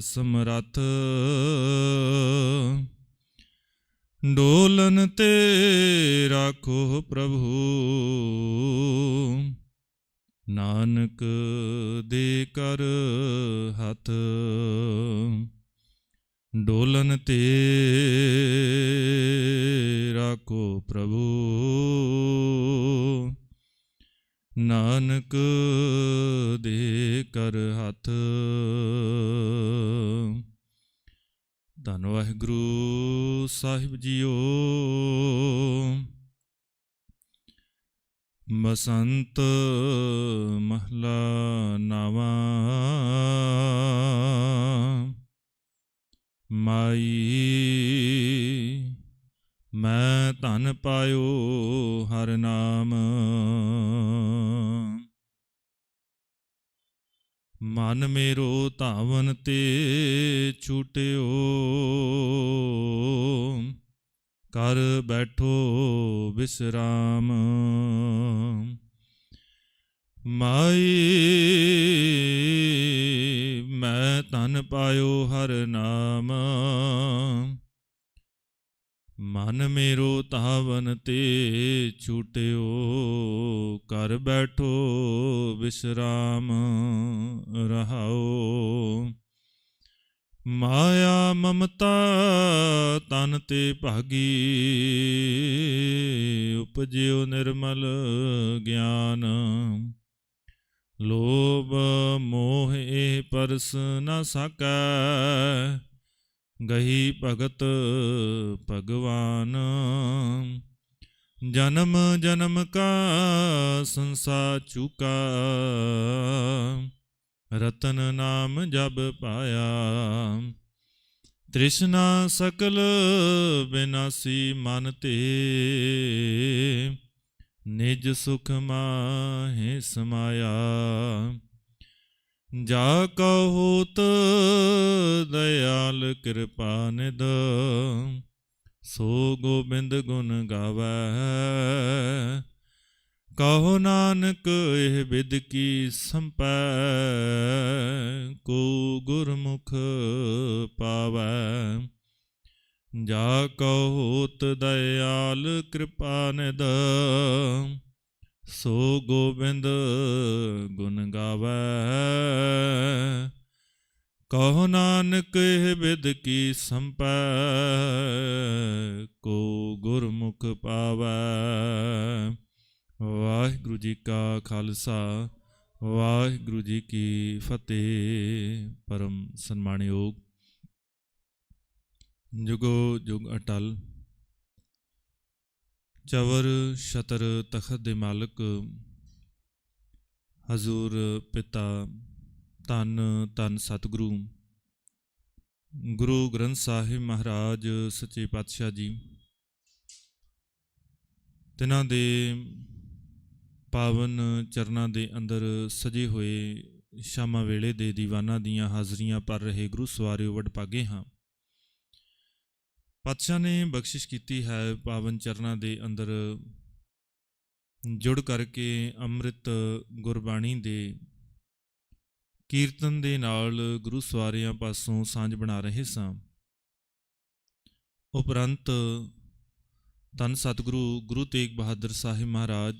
ਸਮਰੱਥ। ਡੋਲਨ ਤੇ ਰਾਖੋ ਪ੍ਰਭੂ। ਨਾਨਕ ਦੇ ਕਰ ਹੱਥ। ਡੋਲਨ ਤੇ ਰਾਖੋ ਪ੍ਰਭੂ। ਨਾਨਕ ਦੇ ਕਰ ਹੱਥ। ਧੰਨ ਵਾਹਿਗੁਰੂ ਸਾਹਿਬ ਜੀਓ। ਬਸੰਤ ਮਹਲਾ ਨਾਵਾ। ਮਾਈ, ਮੈਂ ਧਨ ਪਾਇਓ ਹਰ ਨਾਮ। ਮਨ ਮੇਰੋ ਧਾਵਨ ਤੇ ਛੂਟਿਓ। ਕਰ ਬੈਠੋ ਵਿਸਰਾਮ। ਮਾਈ ਮੈਂ ਤਨ ਪਾਇਓ ਹਰ ਨਾਮ। ਮਨ ਮੇਰੋ ਤਾਵਨ ਤੇ ਛੂਟਿਓ ਕਰ ਬੈਠੋ, ਵਿਸਰਾਮ ਰਹਾਓ। ਮਾਇਆ ਮਮਤਾ ਤਨ ਤੇ ਭਾਗੀ, ਉਪਜਿਓ ਨਿਰਮਲ ਗਿਆਨ। ਲੋਭ ਮੋਹ ਇਹ ਪਰਸ ਨਾ ਸਕੈ ਗਹੀ ਭਗਤ ਭਗਵਾਨ। ਜਨਮ ਜਨਮ ਕਾ ਸੰਸਾਰ ਚੁਕਾ। ਰਤਨ ਨਾਮ ਜਬ ਪਾਇਆ। ਤ੍ਰਿਸ਼ਨਾ ਸਕਲ ਬਿਨਾਸੀ ਮਨ ਤੇ। ਨਿਜ ਸੁਖ ਮਾਹੇ ਸਮਾਇਆ। ਜਾ ਕਉ ਦਇਆਲ ਕਿਰਪਾ ਨਿਦ ਸੋ ਗੋਬਿੰਦ ਗੁਣ ਗਾਵੈ। ਕਹੋ ਨਾਨਕ, ਇਹ ਵਿਦ ਕੀ ਸੰਪੈ, ਕੋ ਗੁਰਮੁਖ ਪਾਵੈ। ਜਾ ਕਉ ਦਇਆਲ ਕਿਰਪਾ ਨਿਦ ਸੋ ਗੋਬਿੰਦ ਗੁਣ ਗਾਵੈ। ਕਹੋ ਨਾਨਕ ਇਹ ਵਿਦ ਕੀ ਸੰਪੈ, ਕੋ ਗੁਰਮੁਖ ਪਾਵੈ। ਵਾਹਿਗੁਰੂ ਜੀ ਕਾ ਖਾਲਸਾ, ਵਾਹਿਗੁਰੂ ਜੀ ਕੀ ਫਤਿਹ। ਪਰਮ ਸਨਮਾਨਯੋਗ। ਜੁਗੋ ਜੁਗ ਅਟਲ। ਚਵਰ ਸ਼ਤਰ ਤਖਤ ਦੇ ਮਾਲਕ, ਹਜ਼ੂਰ ਪਿਤਾ, ਧੰਨ ਧੰਨ ਸਤਿਗੁਰੂ, ਗੁਰੂ ਗ੍ਰੰਥ ਸਾਹਿਬ ਮਹਾਰਾਜ, ਸੱਚੇ ਪਾਤਸ਼ਾਹ ਜੀ। ਤਿਨਾਂ ਦੇ ਪਾਵਨ ਚਰਨਾਂ ਦੇ ਅੰਦਰ ਸਜੇ ਹੋਏ ਸ਼ਾਮਾਂ ਵੇਲੇ ਦੇ ਦੀਵਾਨਾਂ ਦੀਆਂ ਹਾਜ਼ਰੀਆਂ ਪਰ ਰਹੇ ਗੁਰੂ ਸਵਾਰਿਓ ਵਡਭਾਗੇ ਹਾਂ। ਪਾਤਸ਼ਾਹ ਨੇ ਬਖਸ਼ਿਸ਼ ਕੀਤੀ ਹੈ ਪਾਵਨ ਚਰਨਾਂ ਦੇ ਅੰਦਰ ਜੁੜ ਕਰਕੇ ਅੰਮ੍ਰਿਤ ਗੁਰਬਾਣੀ ਦੇ ਕੀਰਤਨ ਦੇ ਨਾਲ ਗੁਰੂ ਸਵਾਰਿਆਂ ਪਾਸੋਂ ਸਾਂਝ ਬਣਾ ਰਹੇ ਸਾਂ। ਉਪਰੰਤ ਧੰਨ ਸਤਿਗੁਰੂ ਗੁਰੂ ਤੇਗ ਬਹਾਦਰ ਸਾਹਿਬ ਮਹਾਰਾਜ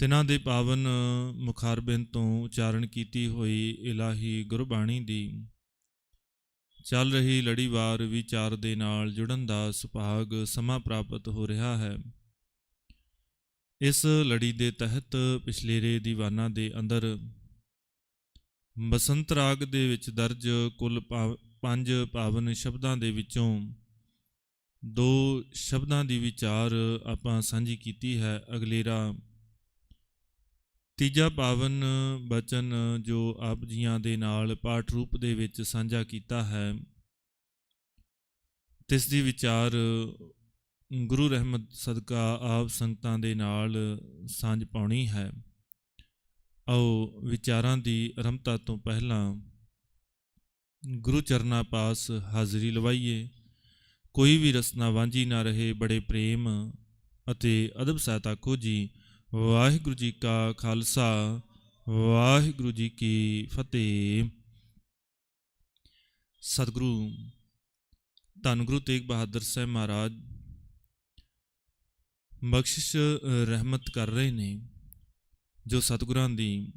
ਤਿਨਾਂ ਦੇ ਪਾਵਨ ਮੁਖਾਰਬਿੰਦ ਤੋਂ ਉਚਾਰਨ ਕੀਤੀ ਹੋਈ ਇਲਾਹੀ ਗੁਰਬਾਣੀ ਦੀ ਚੱਲ ਰਹੀ ਲੜੀਵਾਰ ਵਿਚਾਰ ਦੇ ਨਾਲ ਜੁੜਨ ਦਾ ਸੁਭਾਗ ਸਮਾਂ ਪ੍ਰਾਪਤ ਹੋ ਰਿਹਾ ਹੈ। ਇਸ ਲੜੀ ਦੇ ਤਹਿਤ ਪਿਛਲੇ ਪਿਛਲੇਰੇ ਦੀਵਾਨਾਂ ਦੇ ਅੰਦਰ ਬਸੰਤ ਰਾਗ ਦੇ ਵਿੱਚ ਦਰਜ ਕੁੱਲ ਪਾ- ਪੰਜ ਪਾਵਨ ਸ਼ਬਦਾਂ ਦੇ ਵਿੱਚੋਂ ਦੋ ਸ਼ਬਦਾਂ ਦੀ ਵਿਚਾਰ ਆਪਾਂ ਸਾਂਝੀ ਕੀਤੀ ਹੈ। ਅਗਲੇਰਾ ਤੀਜਾ ਪਾਵਨ ਬਚਨ ਜੋ ਆਪ ਜੀਆਂ ਦੇ ਨਾਲ ਪਾਠ ਰੂਪ ਦੇ ਵਿੱਚ ਸਾਂਝਾ ਕੀਤਾ ਹੈ, ਤਿਸ ਦੀ ਵਿਚਾਰ ਗੁਰੂ ਰਹਿਮਤ ਸਦਕਾ ਆਪ ਸੰਗਤਾਂ ਦੇ ਨਾਲ ਸਾਂਝ ਪਾਉਣੀ ਹੈ। ਆਓ ਵਿਚਾਰਾਂ ਦੀ ਆਰੰਭਤਾ ਤੋਂ ਪਹਿਲਾਂ ਗੁਰੂ ਚਰਨਾ ਪਾਸ ਹਾਜ਼ਰੀ ਲਵਾਈਏ। ਕੋਈ ਵੀ ਰਸਨਾ ਵਾਂਝੀ ਨਾ ਰਹੇ ਬੜੇ ਪ੍ਰੇਮ ਅਤੇ ਅਦਬ ਸਹਾਇਤਾ ਕੋ ਜੀ ਵਾਹਿਗੁਰੂ ਜੀ ਕਾ ਖਾਲਸਾ, ਵਾਹਿਗੁਰੂ ਜੀ ਕੀ ਫਤਿਹ। ਸਤਿਗੁਰੂ, ਧੰਨ ਗੁਰੂ ਤੇਗ ਬਹਾਦਰ ਸਾਹਿਬ ਮਹਾਰਾਜ, ਬਖਸ਼ਿਸ਼, ਰਹਿਮਤ ਕਰ ਰਹੇ ਨੇ, ਜੋ ਸਤਿਗੁਰਾਂ ਦੀ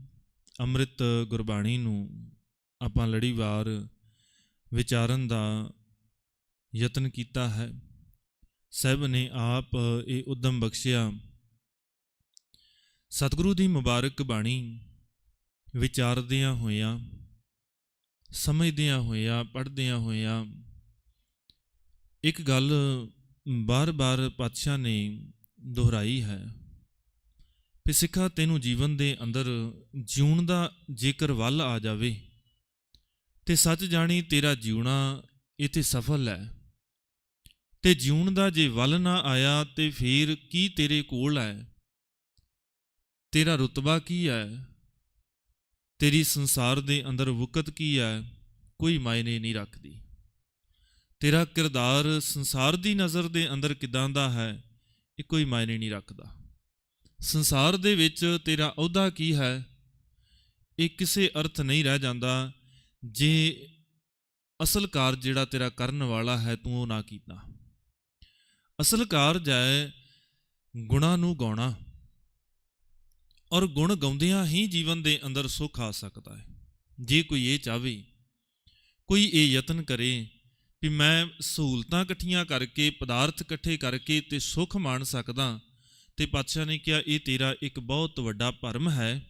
ਅੰਮ੍ਰਿਤ ਗੁਰਬਾਣੀ ਨੂੰ ਆਪਾਂ ਲੜੀਵਾਰ ਵਿਚਾਰਨ ਦਾ ਯਤਨ ਕੀਤਾ ਹੈ। ਸਹਿਬ ਨੇ ਆਪ ਇਹ ਉਦਮ ਬਖਸ਼ਿਆ। ਸਤਿਗੁਰੂ ਦੀ ਮੁਬਾਰਕ ਬਾਣੀ ਵਿਚਾਰਦਿਆਂ ਹੋਇਆਂ, ਸਮਝਦਿਆਂ ਹੋਇਆਂ, ਪੜ੍ਹਦਿਆਂ ਹੋਇਆਂ, ਇੱਕ ਗੱਲ ਬਾਰ-ਬਾਰ ਪਾਤਸ਼ਾਹ ਨੇ ਦੁਹਰਾਈ ਹੈ ਕਿ ਸਿੱਖਾ ਤੈਨੂੰ ਜੀਵਨ ਦੇ ਅੰਦਰ ਜਿਉਣ ਦਾ ਜੇਕਰ ਵੱਲ ਆ ਜਾਵੇ, ਤੇ ਸੱਚ ਜਾਣੀ ਤੇਰਾ ਜਿਉਣਾ ਇਥੇ ਸਫਲ ਹੈ। ਤੇ ਜਿਉਣ ਦਾ ਜੇ ਵੱਲ ਨਾ ਆਇਆ, ਤੇ ਫਿਰ ਕੀ ਤੇਰੇ ਕੋਲ ਹੈ? ਤੇਰਾ ਰੁਤਬਾ ਕੀ ਹੈ? ਤੇਰੀ ਸੰਸਾਰ ਦੇ ਅੰਦਰ ਵਕਤ ਕੀ ਹੈ? ਕੋਈ ਮਾਇਨੇ ਨਹੀਂ ਰੱਖਦੀ। ਤੇਰਾ ਕਿਰਦਾਰ ਸੰਸਾਰ ਦੀ ਨਜ਼ਰ ਦੇ ਅੰਦਰ ਕਿਦਾਂ ਦਾ ਹੈ, ਇਹ ਕੋਈ ਮਾਇਨੇ ਨਹੀਂ ਰੱਖਦਾ। ਸੰਸਾਰ ਦੇ ਵਿੱਚ ਤੇਰਾ ਅਹੁਦਾ ਕੀ ਹੈ? ਇਹ ਕਿਸੇ ਅਰਥ ਨਹੀਂ ਰਹਿ ਜਾਂਦਾ। ਜੇ ਅਸਲ ਕਾਰਜ ਜਿਹੜਾ ਤੇਰਾ ਕਰਨ ਵਾਲਾ ਹੈ, ਤੂੰ ਉਹ ਨਾ ਕੀਤਾ। ਅਸਲ ਕਾਰਜ ਹੈ ਗੁਣਾ ਨੂੰ ਗਾਉਣਾ। ਔਰ ਗੁਣ ਗਾਉਂਦਿਆਂ ਹੀ ਜੀਵਨ ਦੇ ਅੰਦਰ ਸੁੱਖ ਆ ਸਕਦਾ ਹੈ। ਜੇ ਕੋਈ ਇਹ ਚਾਹਵੇ ਕੋਈ ਇਹ ਯਤਨ ਕਰੇ ਵੀ ਮੈਂ ਸਹੂਲਤਾਂ ਇਕੱਠੀਆਂ ਕਰਕੇ, ਪਦਾਰਥ ਇਕੱਠੇ ਕਰਕੇ ਤੇ ਸੁੱਖ ਮਾਣ ਸਕਦਾ, ਤੇ ਪਾਤਸ਼ਾਹ ਨੇ ਕਿਹਾ, ਇਹ ਤੇਰਾ ਇੱਕ ਬਹੁਤ ਵੱਡਾ ਭਰਮ ਹੈ।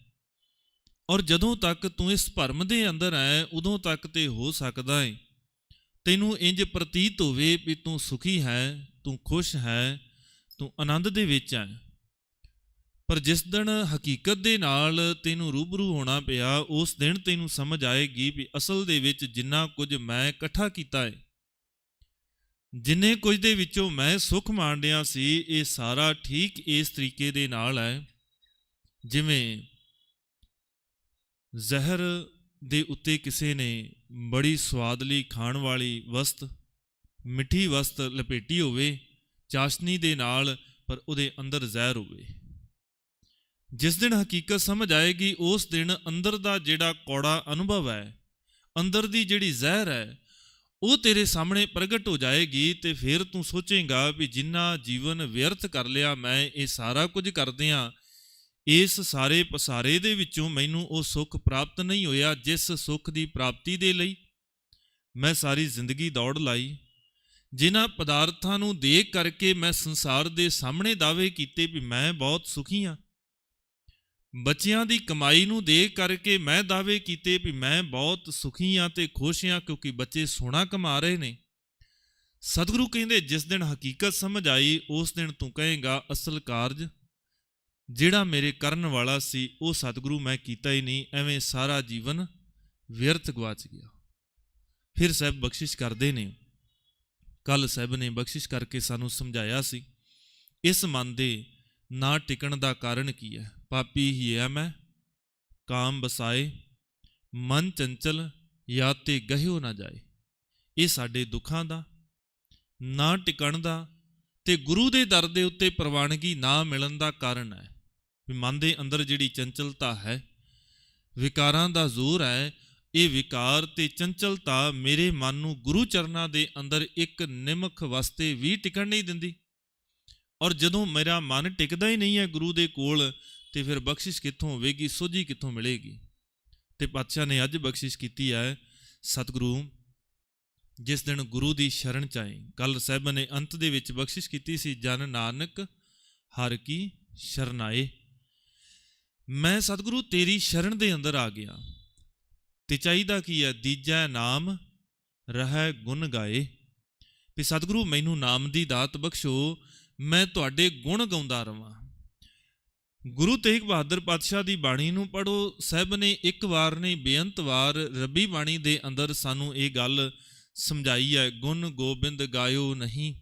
ਔਰ ਜਦੋਂ ਤੱਕ ਤੂੰ ਇਸ ਭਰਮ ਦੇ ਅੰਦਰ ਹੈ, ਉਦੋਂ ਤੱਕ ਤੇ ਹੋ ਸਕਦਾ ਹੈ। ਤੈਨੂੰ ਇੰਜ ਪ੍ਰਤੀਤ ਹੋਵੇ ਵੀ ਤੂੰ ਸੁਖੀ ਹੈ, ਤੂੰ ਖੁਸ਼ ਹੈ, ਤੂੰ ਆਨੰਦ ਦੇ ਵਿੱਚ ਹੈ। ਪਰ ਜਿਸ ਦਿਨ ਹਕੀਕਤ ਦੇ ਨਾਲ ਤੈਨੂੰ ਰੂਬਰੂ ਹੋਣਾ ਪਿਆ, ਉਸ ਦਿਨ ਤੈਨੂੰ ਸਮਝ ਆਏਗੀ ਵੀ ਅਸਲ ਦੇ ਵਿੱਚ ਜਿੰਨਾ ਕੁਝ ਮੈਂ ਇਕੱਠਾ ਕੀਤਾ ਹੈ ਜਿੰਨੇ ਕੁਝ ਦੇ ਵਿੱਚੋਂ ਮੈਂ ਸੁੱਖ ਮਾਣਿਆ ਸੀ, ਇਹ ਸਾਰਾ ਠੀਕ ਇਸ ਤਰੀਕੇ ਦੇ ਨਾਲ ਹੈ। ਜਿਵੇਂ ਜ਼ਹਿਰ ਦੇ ਉੱਤੇ ਕਿਸੇ ਨੇ ਬੜੀ ਸਵਾਦਲੀ ਖਾਣ ਵਾਲੀ ਵਸਤ, ਮਿੱਠੀ ਵਸਤ ਲਪੇਟੀ ਹੋਵੇ, ਚਾਸ਼ਨੀ ਦੇ ਨਾਲ, ਪਰ ਉਹਦੇ ਅੰਦਰ ਜ਼ਹਿਰ ਹੋਵੇ। ਜਿਸ ਦਿਨ ਹਕੀਕਤ ਸਮਝ ਆਏਗੀ, ਉਸ ਦਿਨ ਅੰਦਰ ਦਾ ਜਿਹੜਾ ਕੌੜਾ ਅਨੁਭਵ ਹੈ, ਅੰਦਰ ਦੀ ਜਿਹੜੀ ਜ਼ਹਿਰ ਹੈ, ਉਹ ਤੇਰੇ ਸਾਹਮਣੇ ਪ੍ਰਗਟ ਹੋ ਜਾਏਗੀ ਤੇ ਫਿਰ ਤੂੰ ਸੋਚੇਗਾ ਵੀ ਜਿੰਨਾ ਜੀਵਨ ਵਿਅਰਥ ਕਰ ਲਿਆ ਮੈਂ, ਇਹ ਸਾਰਾ ਕੁਝ ਕਰਦਿਆਂ ਇਸ ਸਾਰੇ ਪਸਾਰੇ ਦੇ ਵਿੱਚੋਂ ਮੈਨੂੰ ਉਹ ਸੁੱਖ ਪ੍ਰਾਪਤ ਨਹੀਂ ਹੋਇਆ ਜਿਸ ਸੁੱਖ ਦੀ ਪ੍ਰਾਪਤੀ ਦੇ ਲਈ ਮੈਂ ਸਾਰੀ ਜ਼ਿੰਦਗੀ ਦੌੜ ਲਾਈ। ਜਿਨ੍ਹਾਂ ਪਦਾਰਥਾਂ ਨੂੰ ਦੇਖ ਕਰਕੇ ਮੈਂ ਸੰਸਾਰ ਦੇ ਸਾਹਮਣੇ ਦਾਅਵੇ ਕੀਤੇ ਵੀ ਮੈਂ ਬਹੁਤ ਸੁਖੀ ਹਾਂ। ਬੱਚਿਆਂ ਦੀ ਕਮਾਈ ਨੂੰ ਦੇਖ ਕਰਕੇ ਮੈਂ ਦਾਅਵੇ ਕੀਤੇ ਵੀ ਮੈਂ ਬਹੁਤ ਸੁਖੀ ਹਾਂ ਤੇ ਖੁਸ਼ ਹਾਂ ਕਿਉਂਕਿ ਬੱਚੇ ਸੋਨਾ ਕਮਾ ਰਹੇ ਨੇ। ਸਤਿਗੁਰੂ ਕਹਿੰਦੇ, ਜਿਸ ਦਿਨ ਹਕੀਕਤ ਸਮਝ ਆਈ, ਉਸ ਦਿਨ ਤੂੰ ਕਹੇਗਾ, ਅਸਲ ਕਾਰਜ ਜਿਹੜਾ ਮੇਰੇ ਕਰਨ ਵਾਲਾ ਸੀ, ਉਹ ਸਤਿਗੁਰੂ ਮੈਂ ਕੀਤਾ ਹੀ ਨਹੀਂ, ਐਵੇਂ ਸਾਰਾ ਜੀਵਨ ਵਿਅਰਥ ਗਵਾਚ ਗਿਆ। ਫਿਰ ਸਾਹਿਬ ਬਖਸ਼ਿਸ਼ ਕਰਦੇ ਨੇ। ਕੱਲ ਸਾਹਿਬ ਨੇ ਬਖਸ਼ਿਸ਼ ਕਰਕੇ ਸਾਨੂੰ ਸਮਝਾਇਆ ਸੀ, ਇਸ ਮਨ ਦੇ ਨਾ ਟਿਕਣ ਦਾ ਕਾਰਨ ਕੀ ਹੈ? ਪਾਪੀ ਹੀ ਹੈ ਮੈਂ। ਕਾਮ ਬਸਾਏ, ਮਨ ਚੰਚਲ ਯਾ ਤੇ ਗਹਿਓ ਨਾ ਜਾਏ। ਇਹ ਸਾਡੇ ਦੁੱਖਾਂ ਦਾ, ਨਾ ਟਿਕਣ ਦਾ ਤੇ ਗੁਰੂ ਦੇ ਦਰ ਦੇ ਉੱਤੇ ਪ੍ਰਵਾਨਗੀ ਨਾ ਮਿਲਣ ਦਾ ਕਾਰਨ ਹੈ ਵੀ ਮਨ ਦੇ ਅੰਦਰ ਜਿਹੜੀ ਚੰਚਲਤਾ ਹੈ, ਵਿਕਾਰਾਂ ਦਾ ਜ਼ੋਰ ਹੈ ਇਹ ਵਿਕਾਰ ਤੇ ਚੰਚਲਤਾ ਮੇਰੇ ਮਨ ਨੂੰ ਗੁਰੂ ਚਰਨਾਂ ਦੇ ਅੰਦਰ ਇੱਕ ਨਿਮਖ ਵਾਸਤੇ ਵੀ ਟਿਕਣ ਨਹੀਂ ਦਿੰਦੀ। ਔਰ ਜਦੋਂ ਮੇਰਾ ਮਨ ਟਿਕਦਾ ਹੀ ਨਹੀਂ ਹੈ ਗੁਰੂ ਦੇ ਕੋਲ ਤੇ ਫਿਰ ਬਖਸ਼ਿਸ਼ ਕਿੱਥੋਂ ਹੋਵੇਗੀ? ਸੋਝੀ ਕਿੱਥੋਂ ਮਿਲੇਗੀ? ਤੇ ਪਾਤਸ਼ਾਹ ਨੇ ਅੱਜ ਬਖਸ਼ਿਸ਼ ਕੀਤੀ ਹੈ ਸਤਿਗੁਰੂ, ਜਿਸ ਦਿਨ ਗੁਰੂ ਦੀ ਸ਼ਰਨ ਚ ਆਏ। ਕੱਲ ਸਾਹਿਬ ਨੇ ਅੰਤ ਦੇ ਵਿੱਚ ਬਖਸ਼ਿਸ਼ ਕੀਤੀ ਸੀ, ਜਨ ਨਾਨਕ ਹਰ ਕੀ ਸ਼ਰਨਾਏ ਮੈਂ ਸਤਿਗੁਰੂ ਤੇਰੀ ਸ਼ਰਨ ਦੇ ਅੰਦਰ ਆ ਗਿਆ, ਤੇ ਚਾਹੀਦਾ ਕੀ ਹੈ? ਦੀਜੈ ਨਾਮ ਰਹਿ ਗੁਣ ਗਾਏ। ਵੀ ਸਤਿਗੁਰੂ, ਮੈਨੂੰ ਨਾਮ ਦੀ ਦਾਤ ਬਖਸ਼ੋ, ਮੈਂ ਤੁਹਾਡੇ ਗੁਣ ਗਾਉਂਦਾ ਰਵਾਂ। ਗੁਰੂ ਤੇਗ ਬਹਾਦਰ ਪਾਤਸ਼ਾਹ ਦੀ ਬਾਣੀ ਨੂੰ ਪੜੋ ਸਾਹਿਬ ਨੇ ਇੱਕ ਵਾਰ ਨਹੀਂ, ਬੇਅੰਤ ਵਾਰ ਰੱਬੀ ਬਾਣੀ ਦੇ ਅੰਦਰ ਸਾਨੂੰ ਇਹ ਗੱਲ ਸਮਝਾਈ ਹੈ, ਗੁਣ ਗੋਬਿੰਦ ਗਾਇਓ ਨਹੀਂ।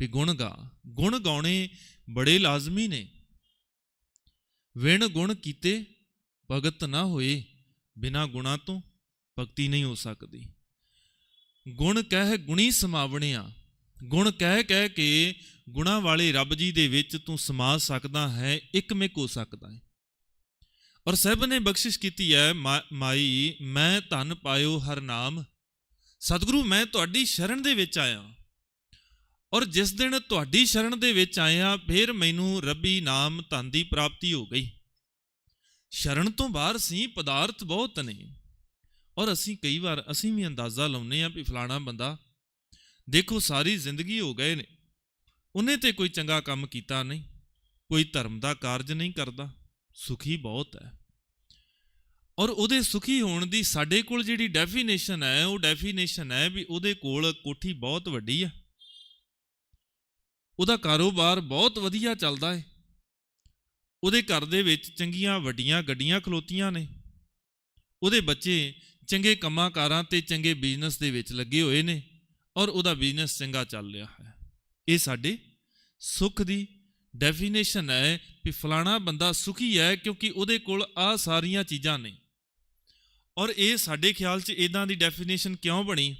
ਵੀ ਗੁਣ ਗਾ, ਗੁਣ ਗਾਉਣੇ ਬੜੇ ਲਾਜ਼ਮੀ ਨੇ। ਵਿਣ ਗੁਣ ਕੀਤੇ, ਭਗਤ ਨਾ ਹੋਏ, ਬਿਨਾ ਗੁਣਾ ਤੋਂ ਭਗਤੀ ਨਹੀਂ ਹੋ ਸਕਦੀ। ਗੁਣ ਕਹਿ ਗੁਣੀ ਸਮਾਵਣਿਆ ਗੁਣ ਕਹਿ ਕਹਿ ਕੇ ਗੁਣਾ ਵਾਲੇ ਰੱਬ ਜੀ ਦੇ ਵਿੱਚ ਤੂੰ ਸਮਾ ਸਕਦਾ ਹੈ ਇੱਕਮਿਕ ਹੋ ਸਕਦਾ ਹੈ। ਔਰ ਸਹਿਬ ਨੇ ਬਖਸ਼ਿਸ਼ ਕੀਤੀ ਹੈ, ਮਾ- ਮਾਈ, ਮੈਂ ਧਨ ਪਾਇਓ ਹਰ ਨਾਮ। ਸਤਿਗੁਰੂ, ਮੈਂ ਤੁਹਾਡੀ ਸ਼ਰਨ ਦੇ ਵਿੱਚ ਆਇਆ। ਔਰ ਜਿਸ ਦਿਨ ਤੁਹਾਡੀ ਸ਼ਰਨ ਦੇ ਵਿੱਚ ਆਇਆ, ਫਿਰ ਮੈਨੂੰ ਰੱਬੀ ਨਾਮ ਧਨ ਦੀ ਪ੍ਰਾਪਤੀ ਹੋ ਗਈ। ਸ਼ਰਨ ਤੋਂ ਬਾਹਰ ਸੀ ਪਦਾਰਥ ਬਹੁਤ ਨੇ। ਔਰ ਅਸੀਂ ਕਈ ਵਾਰ, ਅਸੀਂ ਵੀ ਅੰਦਾਜ਼ਾ ਲਾਉਨੇ ਆ ਵੀ ਫਲਾਣਾ ਬੰਦਾ ਦੇਖੋ ਸਾਰੀ ਜ਼ਿੰਦਗੀ ਹੋ ਗਏ ਨੇ। ਉਹਨੇ ਤੇ ਕੋਈ ਚੰਗਾ ਕੰਮ ਕੀਤਾ ਨਹੀਂ, ਕੋਈ ਧਰਮ ਦਾ ਕਾਰਜ ਨਹੀਂ ਕਰਦਾ, ਸੁਖੀ ਬਹੁਤ ਹੈ। ਔਰ ਉਹਦੇ ਸੁਖੀ ਹੋਣ ਦੀ ਸਾਡੇ ਕੋਲ ਜਿਹੜੀ ਡੈਫੀਨੇਸ਼ਨ ਹੈ, ਉਹ ਡੈਫੀਨੇਸ਼ਨ ਹੈ ਵੀ ਉਹਦੇ ਕੋਲ ਕੋਠੀ ਬਹੁਤ ਵੱਡੀ ਹੈ ਉਹਦਾ ਕਾਰੋਬਾਰ ਬਹੁਤ ਵਧੀਆ ਚੱਲਦਾ ਹੈ। ਉਹਦੇ ਘਰ ਦੇ ਵਿੱਚ ਚੰਗੀਆਂ ਵੱਡੀਆਂ ਗੱਡੀਆਂ ਖਲੋਤੀਆਂ ਨੇ। ਉਹਦੇ ਬੱਚੇ ਚੰਗੇ ਕੰਮਾਂ ਕਾਰਾਂ ਤੇ ਚੰਗੇ ਬਿਜ਼ਨਸ ਦੇ ਵਿੱਚ ਲੱਗੇ ਹੋਏ ਨੇ। ਔਰ ਉਹਦਾ ਬਿਜ਼ਨਸ ਚੰਗਾ ਚੱਲ ਰਿਹਾ ਹੈ। ਇਹ ਸਾਡੇ ਸੁੱਖ ਦੀ ਡੈਫੀਨੇਸ਼ਨ ਹੈ ਕਿ ਫਲਾਣਾ ਬੰਦਾ ਸੁਖੀ ਹੈ ਕਿਉਂਕਿ ਉਹਦੇ ਕੋਲ ਆ ਸਾਰੀਆਂ ਚੀਜ਼ਾਂ ਨੇ। ਔਰ ਇਹ ਸਾਡੇ ਖਿਆਲ 'ਚ ਇਦਾਂ ਦੀ ਡੈਫੀਨੇਸ਼ਨ ਕਿਉਂ ਬਣੀ?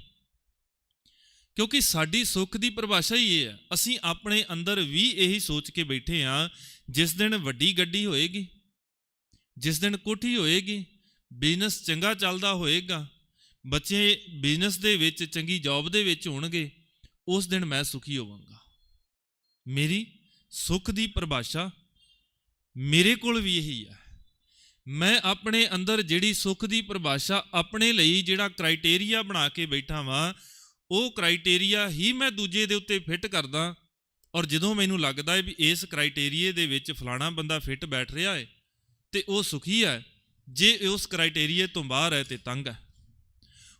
ਕਿਉਂਕਿ ਸਾਡੀ ਸੁੱਖ ਦੀ ਪਰਿਭਾਸ਼ਾ ਹੀ ਇਹ ਹੈ। ਅਸੀਂ ਆਪਣੇ ਅੰਦਰ ਵੀ ਇਹੀ ਸੋਚ ਕੇ ਬੈਠੇ ਆ ਜਿਸ ਦਿਨ ਵੱਡੀ ਗੱਡੀ ਹੋਏਗੀ, ਜਿਸ ਦਿਨ ਕੋਠੀ ਹੋਏਗੀ ਬਿਜ਼ਨਸ ਚੰਗਾ ਚੱਲਦਾ ਹੋਏਗਾ ਬੱਚੇ ਬਿਜ਼ਨਸ ਦੇ ਵਿੱਚ, ਚੰਗੀ ਜੌਬ ਦੇ ਵਿੱਚ ਹੋਣਗੇ, ਉਸ ਦਿਨ ਮੈਂ ਸੁਖੀ ਹੋਵਾਂਗਾ। ਮੇਰੀ ਸੁੱਖ ਦੀ ਪਰਿਭਾਸ਼ਾ ਮੇਰੇ ਕੋਲ ਵੀ ਇਹੀ ਹੈ ਮੈਂ ਆਪਣੇ ਅੰਦਰ ਜਿਹੜੀ ਸੁੱਖ ਦੀ ਪਰਿਭਾਸ਼ਾ ਆਪਣੇ ਲਈ ਜਿਹੜਾ ਕ੍ਰਾਈਟੇਰੀਆ ਬਣਾ ਕੇ ਬੈਠਾ ਵਾਂ, ਉਹ ਕ੍ਰਾਈਟੇਰੀਆ ਹੀ ਮੈਂ ਦੂਜੇ ਦੇ ਉੱਤੇ ਫਿੱਟ ਕਰਦਾ ਔਰ ਜਦੋਂ ਮੈਨੂੰ ਲੱਗਦਾ ਹੈ ਵੀ ਇਸ ਕ੍ਰਾਈਟੇਰੀਏ ਦੇ ਵਿੱਚ ਫਲਾਣਾ ਬੰਦਾ ਫਿੱਟ ਬੈਠ ਰਿਹਾ ਹੈ, ਤੇ ਉਹ ਸੁਖੀ ਹੈ, ਜੇ ਉਸ ਕ੍ਰਾਈਟੇਰੀਏ ਤੋਂ ਬਾਹਰ ਹੈ ਤੇ ਤੰਗ ਹੈ।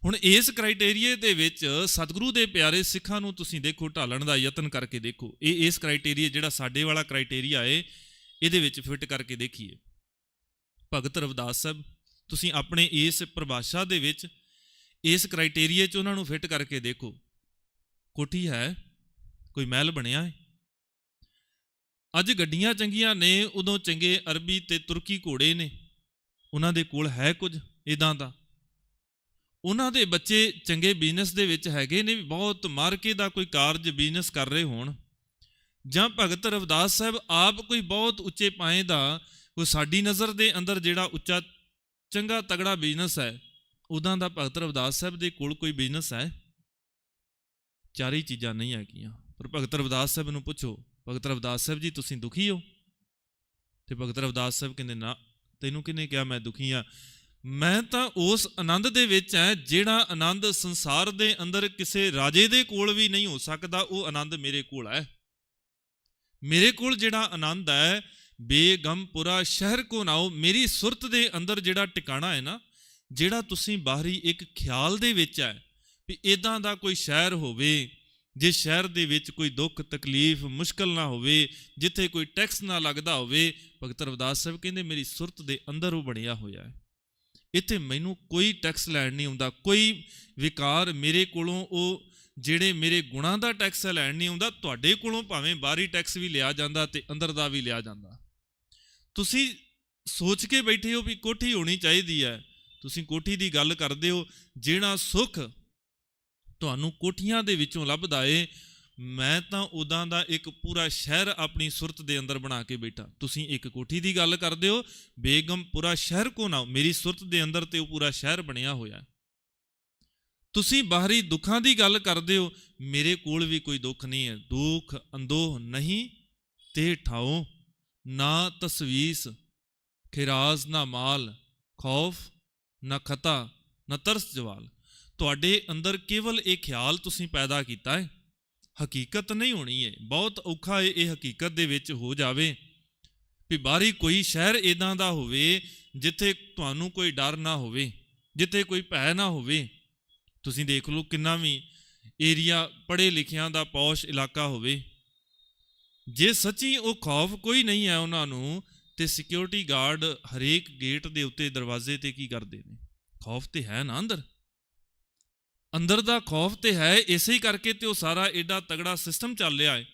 ਹੁਣ ਇਸ ਕ੍ਰਾਈਟੇਰੀਏ ਦੇ ਵਿੱਚ ਸਤਿਗੁਰੂ ਦੇ ਪਿਆਰੇ ਸਿੱਖਾਂ ਨੂੰ ਤੁਸੀਂ ਦੇਖੋ ਢਾਲਣ ਦਾ ਯਤਨ ਕਰਕੇ ਦੇਖੋ। ਇਹ ਇਸ ਕ੍ਰਾਈਟੇਰੀਏ ਜਿਹੜਾ ਸਾਡੇ ਵਾਲਾ ਕ੍ਰਾਈਟੇਰੀਆ ਏ, ਇਹਦੇ ਵਿੱਚ ਫਿੱਟ ਕਰਕੇ ਦੇਖੀਏ। ਭਗਤ ਰਵਿਦਾਸ ਸਾਹਿਬ, ਤੁਸੀਂ ਆਪਣੇ ਇਸ ਪਰਿਭਾਸ਼ਾ ਦੇ ਵਿੱਚ ਇਸ ਕ੍ਰਾਈਟੇਰੀਏ 'ਚ ਉਹਨਾਂ ਨੂੰ ਫਿੱਟ ਕਰਕੇ ਦੇਖੋ। ਕੋਠੀ ਹੈ, ਕੋਈ ਮਹਿਲ ਬਣਿਆ ਹੈ ਅੱਜ ਗੱਡੀਆਂ ਚੰਗੀਆਂ ਨੇ, ਉਦੋਂ ਚੰਗੇ ਅਰਬੀ ਤੇ ਤੁਰਕੀ ਘੋੜੇ ਨੇ। ਉਹਨਾਂ ਦੇ ਕੋਲ ਹੈ ਕੁਝ ਇਦਾਂ ਦਾ? ਉਹਨਾਂ ਦੇ ਬੱਚੇ ਚੰਗੇ ਬਿਜ਼ਨਸ ਦੇ ਵਿੱਚ ਹੈਗੇ ਨੇ, ਵੀ ਬਹੁਤ ਮਾਰਕੇ ਦਾ ਕੋਈ ਕਾਰਜ ਬਿਜ਼ਨਸ ਕਰ ਰਹੇ ਹੋਣ। ਜਾਂ ਭਗਤ ਰਵਿਦਾਸ ਸਾਹਿਬ ਆਪ ਕੋਈ ਬਹੁਤ ਉੱਚੇ ਪਾਏ ਦਾ ਕੋਈ ਸਾਡੀ ਨਜ਼ਰ ਦੇ ਅੰਦਰ ਜਿਹੜਾ ਉੱਚਾ, ਚੰਗਾ ਤਗੜਾ ਬਿਜ਼ਨਸ ਹੈ ਉਦਾਂ ਦਾ ਭਗਤ ਰਵਿਦਾਸ ਸਾਹਿਬ ਦੇ ਕੋਲ ਕੋਈ ਬਿਜ਼ਨਸ ਹੈ? ਚਾਰੇ ਚੀਜ਼ਾਂ ਨਹੀਂ ਹੈਗੀਆਂ। ਪਰ ਭਗਤ ਰਵਿਦਾਸ ਸਾਹਿਬ ਨੂੰ ਪੁੱਛੋ, ਭਗਤ ਰਵਿਦਾਸ ਸਾਹਿਬ ਜੀ, ਤੁਸੀਂ ਦੁਖੀ ਹੋ? ਤੇ ਭਗਤ ਰਵਿਦਾਸ ਸਾਹਿਬ ਕਹਿੰਦੇ, ਨਾ, ਤੈਨੂੰ ਕਿਹਨੇ ਕਿਹਾ ਮੈਂ ਦੁਖੀ ਆ ਮੈਂ ਤਾਂ ਉਸ ਆਨੰਦ ਦੇ ਵਿੱਚ ਐ ਜਿਹੜਾ ਆਨੰਦ ਸੰਸਾਰ ਦੇ ਅੰਦਰ ਕਿਸੇ ਰਾਜੇ ਦੇ ਕੋਲ ਵੀ ਨਹੀਂ ਹੋ ਸਕਦਾ, ਉਹ ਆਨੰਦ ਮੇਰੇ ਕੋਲ ਹੈ। ਮੇਰੇ ਕੋਲ ਜਿਹੜਾ ਆਨੰਦ ਹੈ ਬੇਗਮਪੁਰਾ ਸ਼ਹਿਰ ਕੋ ਨਾਓ, ਮੇਰੀ ਸੁਰਤ ਦੇ ਅੰਦਰ ਜਿਹੜਾ ਟਿਕਾਣਾ ਹੈ ਨਾ, ਜਿਹੜਾ ਤੁਸੀਂ ਬਾਹਰੀ ਇੱਕ ਖਿਆਲ ਦੇ ਵਿੱਚ ਹੈ ਵੀ ਇਦਾਂ ਦਾ ਕੋਈ ਸ਼ਹਿਰ ਹੋਵੇ, ਜੇ ਸ਼ਹਿਰ ਦੇ ਵਿੱਚ ਕੋਈ ਦੁੱਖ, ਤਕਲੀਫ, ਮੁਸ਼ਕਲ ਨਾ ਹੋਵੇ, ਜਿੱਥੇ ਕੋਈ ਟੈਕਸ ਨਾ ਲੱਗਦਾ ਹੋਵੇ, ਭਗਤ ਰਵਿਦਾਸ ਸਾਹਿਬ ਕਹਿੰਦੇ, ਮੇਰੀ ਸੁਰਤ ਦੇ ਅੰਦਰ ਉਹ ਬਣਿਆ ਹੋਇਆ ਹੈ। ਇੱਥੇ ਮੈਨੂੰ ਕੋਈ ਟੈਕਸ ਲੈਣ ਨਹੀਂ ਆਉਂਦਾ, ਕੋਈ ਵਿਕਾਰ ਮੇਰੇ ਕੋਲੋਂ, ਉਹ ਜਿਹੜੇ ਮੇਰੇ ਗੁਣਾਂ ਦਾ ਟੈਕਸ ਲੈਣ ਨਹੀਂ ਆਉਂਦਾ, ਤੁਹਾਡੇ ਕੋਲੋਂ ਭਾਵੇਂ ਬਾਹਰੀ ਟੈਕਸ ਵੀ ਲਿਆ ਜਾਂਦਾ ਤੇ ਅੰਦਰ ਦਾ ਵੀ ਲਿਆ ਜਾਂਦਾ। ਤੁਸੀਂ ਸੋਚ ਕੇ ਬੈਠੇ ਹੋ ਵੀ ਕੋਠੀ ਹੋਣੀ ਚਾਹੀਦੀ ਹੈ। ਤੁਸੀਂ ਕੋਠੀ ਦੀ ਗੱਲ ਕਰਦੇ ਹੋ, ਜਿਹੜਾ ਸੁੱਖ ਤੁਹਾਨੂੰ ਕੋਠੀਆਂ ਦੇ ਵਿੱਚੋਂ ਲੱਭਦਾ ਏ ਮੈਂ ਤਾਂ ਉਦਾਂ ਦਾ ਇੱਕ ਪੂਰਾ ਸ਼ਹਿਰ ਆਪਣੀ ਸੁਰਤ ਦੇ ਅੰਦਰ ਬਣਾ ਕੇ ਬੈਠਾ। ਤੁਸੀਂ ਇੱਕ ਕੋਠੀ ਦੀ ਗੱਲ ਕਰਦੇ ਹੋ, ਬੇਗਮ ਪੂਰਾ ਸ਼ਹਿਰ ਕੋ ਨਾ ਮੇਰੀ ਸੁਰਤ ਦੇ ਅੰਦਰ ਤੇ ਉਹ ਪੂਰਾ ਸ਼ਹਿਰ ਬਣਿਆ ਹੋਇਆ ਤੁਸੀਂ ਬਾਹਰੀ ਦੁੱਖਾਂ ਦੀ ਗੱਲ ਕਰਦੇ ਹੋ, ਮੇਰੇ ਕੋਲ ਵੀ ਕੋਈ ਦੁੱਖ ਨਹੀਂ ਹੈ। ਦੁੱਖ ਅੰਦੋਹ ਨਹੀਂ, ਤੇ ਠਾਓ ਨਾ ਤਸਵੀਸ, ਖਿਰਾਜ਼, ਨਾ ਮਾਲ, ਖੌਫ, ਨਾ ਖਤਾ, ਨਾ ਤਰਸ ਜਵਾਲ। ਤੁਹਾਡੇ ਅੰਦਰ ਕੇਵਲ ਇਹ ਖਿਆਲ ਤੁਸੀਂ ਪੈਦਾ ਕੀਤਾ ਹੈ। ਹਕੀਕਤ ਨਹੀਂ ਹੋਣੀ ਹੈ ਬਹੁਤ ਔਖਾ ਹੈ ਇਹ ਹਕੀਕਤ ਦੇ ਵਿੱਚ ਹੋ ਜਾਵੇ ਵੀ ਬਾਹਰੀ ਕੋਈ ਸ਼ਹਿਰ ਇਦਾਂ ਦਾ ਹੋਵੇ ਜਿੱਥੇ ਤੁਹਾਨੂੰ ਕੋਈ ਡਰ ਨਾ ਹੋਵੇ, ਜਿੱਥੇ ਕੋਈ ਭੈ ਨਾ ਹੋਵੇ। ਤੁਸੀਂ ਦੇਖ ਲਓ ਕਿੰਨਾ ਵੀ ਏਰੀਆ ਪੜ੍ਹੇ ਲਿਖਿਆਂ ਦਾ ਪੌਸ਼ ਇਲਾਕਾ ਹੋਵੇ। ਜੇ ਸੱਚੀ ਉਹ ਖੌਫ ਕੋਈ ਨਹੀਂ ਹੈ ਉਹਨਾਂ ਨੂੰ, ਤੇ ਸਿਕਿਉਰਿਟੀ ਗਾਰਡ ਹਰੇਕ ਗੇਟ ਦੇ ਉੱਤੇ ਦਰਵਾਜ਼ੇ ਤੇ ਕੀ ਕਰਦੇ ਨੇ? ਖੌਫ ਤੇ ਹੈ ਨਾ ਅੰਦਰ? ਅੰਦਰ ਦਾ ਖੌਫ ਤੇ ਹੈ, ਇਸੇ ਹੀ ਕਰਕੇ ਤੇ ਉਹ ਸਾਰਾ ਐਡਾ ਤਗੜਾ ਸਿਸਟਮ ਚੱਲ ਰਿਹਾ ਹੈ।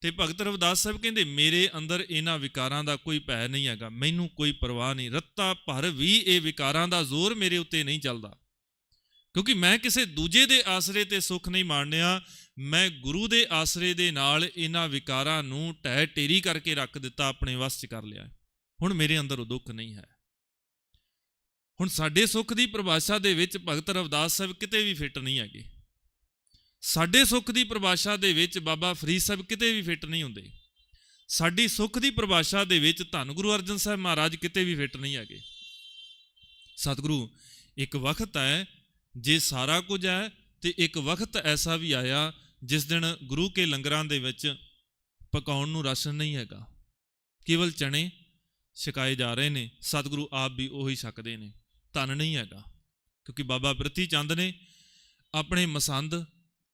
ਤੇ ਭਗਤ ਰਵਿਦਾਸ ਸਾਹਿਬ ਕਹਿੰਦੇ, ਮੇਰੇ ਅੰਦਰ ਇਹਨਾਂ ਵਿਕਾਰਾਂ ਦਾ ਕੋਈ ਭੈ ਨਹੀਂ ਹੈਗਾ, ਮੈਨੂੰ ਕੋਈ ਪਰਵਾਹ ਨਹੀਂ। ਰੱਤਾ ਭਰ ਵੀ ਇਹ ਵਿਕਾਰਾਂ ਦਾ ਜ਼ੋਰ ਮੇਰੇ ਉੱਤੇ ਨਹੀਂ ਚੱਲਦਾ। ਕਿਉਂਕਿ ਮੈਂ ਕਿਸੇ ਦੂਜੇ ਦੇ ਆਸਰੇ ਤੇ ਸੁੱਖ ਨਹੀਂ ਮਾਣਿਆ, ਮੈਂ ਗੁਰੂ ਦੇ ਆਸਰੇ ਦੇ ਨਾਲ ਇਹਨਾਂ ਵਿਕਾਰਾਂ ਨੂੰ ਟਹਿ ਟੇਰੀ ਕਰਕੇ ਰੱਖ ਦਿੱਤਾ, ਆਪਣੇ ਵਸ 'ਚ ਕਰ ਲਿਆ ਹੁਣ ਮੇਰੇ ਅੰਦਰ ਉਹ ਦੁੱਖ ਨਹੀਂ ਹੈ। ਹੁਣ ਸਾਡੇ ਸੁੱਖ ਦੀ ਪਰਿਭਾਸ਼ਾ ਦੇ ਵਿੱਚ ਭਗਤ ਰਵਦਾਸ ਸਾਹਿਬ ਕਿਤੇ ਵੀ ਫਿੱਟ ਨਹੀਂ ਹੈਗੇ। ਸਾਡੇ ਸੁੱਖ ਦੀ ਪਰਿਭਾਸ਼ਾ ਦੇ ਵਿੱਚ ਬਾਬਾ ਫਰੀਦ ਸਾਹਿਬ ਕਿਤੇ ਵੀ ਫਿੱਟ ਨਹੀਂ ਹੁੰਦੇ। ਸਾਡੀ ਸੁੱਖ ਦੀ ਪਰਿਭਾਸ਼ਾ ਦੇ ਵਿੱਚ ਧੰਨ ਗੁਰੂ ਅਰਜਨ ਸਾਹਿਬ ਮਹਾਰਾਜ ਕਿਤੇ ਵੀ ਫਿੱਟ ਨਹੀਂ ਹੈਗੇ। ਸਤਿਗੁਰੂ, ਇੱਕ ਵਕਤ ਹੈ, ਜੇ ਸਾਰਾ ਕੁਝ ਹੈ, ਤੇ ਇੱਕ ਵਕਤ ਐਸਾ ਵੀ ਆਇਆ, ਜਿਸ ਦਿਨ ਗੁਰੂ ਕੇ ਲੰਗਰਾਂ ਦੇ ਵਿੱਚ ਪਕਾਉਣ ਨੂੰ ਰਾਸ਼ਨ ਨਹੀਂ ਹੈਗਾ। ਕੇਵਲ ਚਣੇ ਛਕਾਏ ਜਾ ਰਹੇ ਨੇ। ਸਤਿਗੁਰੂ ਆਪ ਵੀ ਉਹੀ ਛਕਦੇ ਨੇ। ਧਨ ਨਹੀਂ ਹੈਗਾ। ਕਿਉਂਕਿ ਬਾਬਾ ਬ੍ਰਿਤੀ ਚੰਦ ਨੇ ਆਪਣੇ ਮਸੰਦ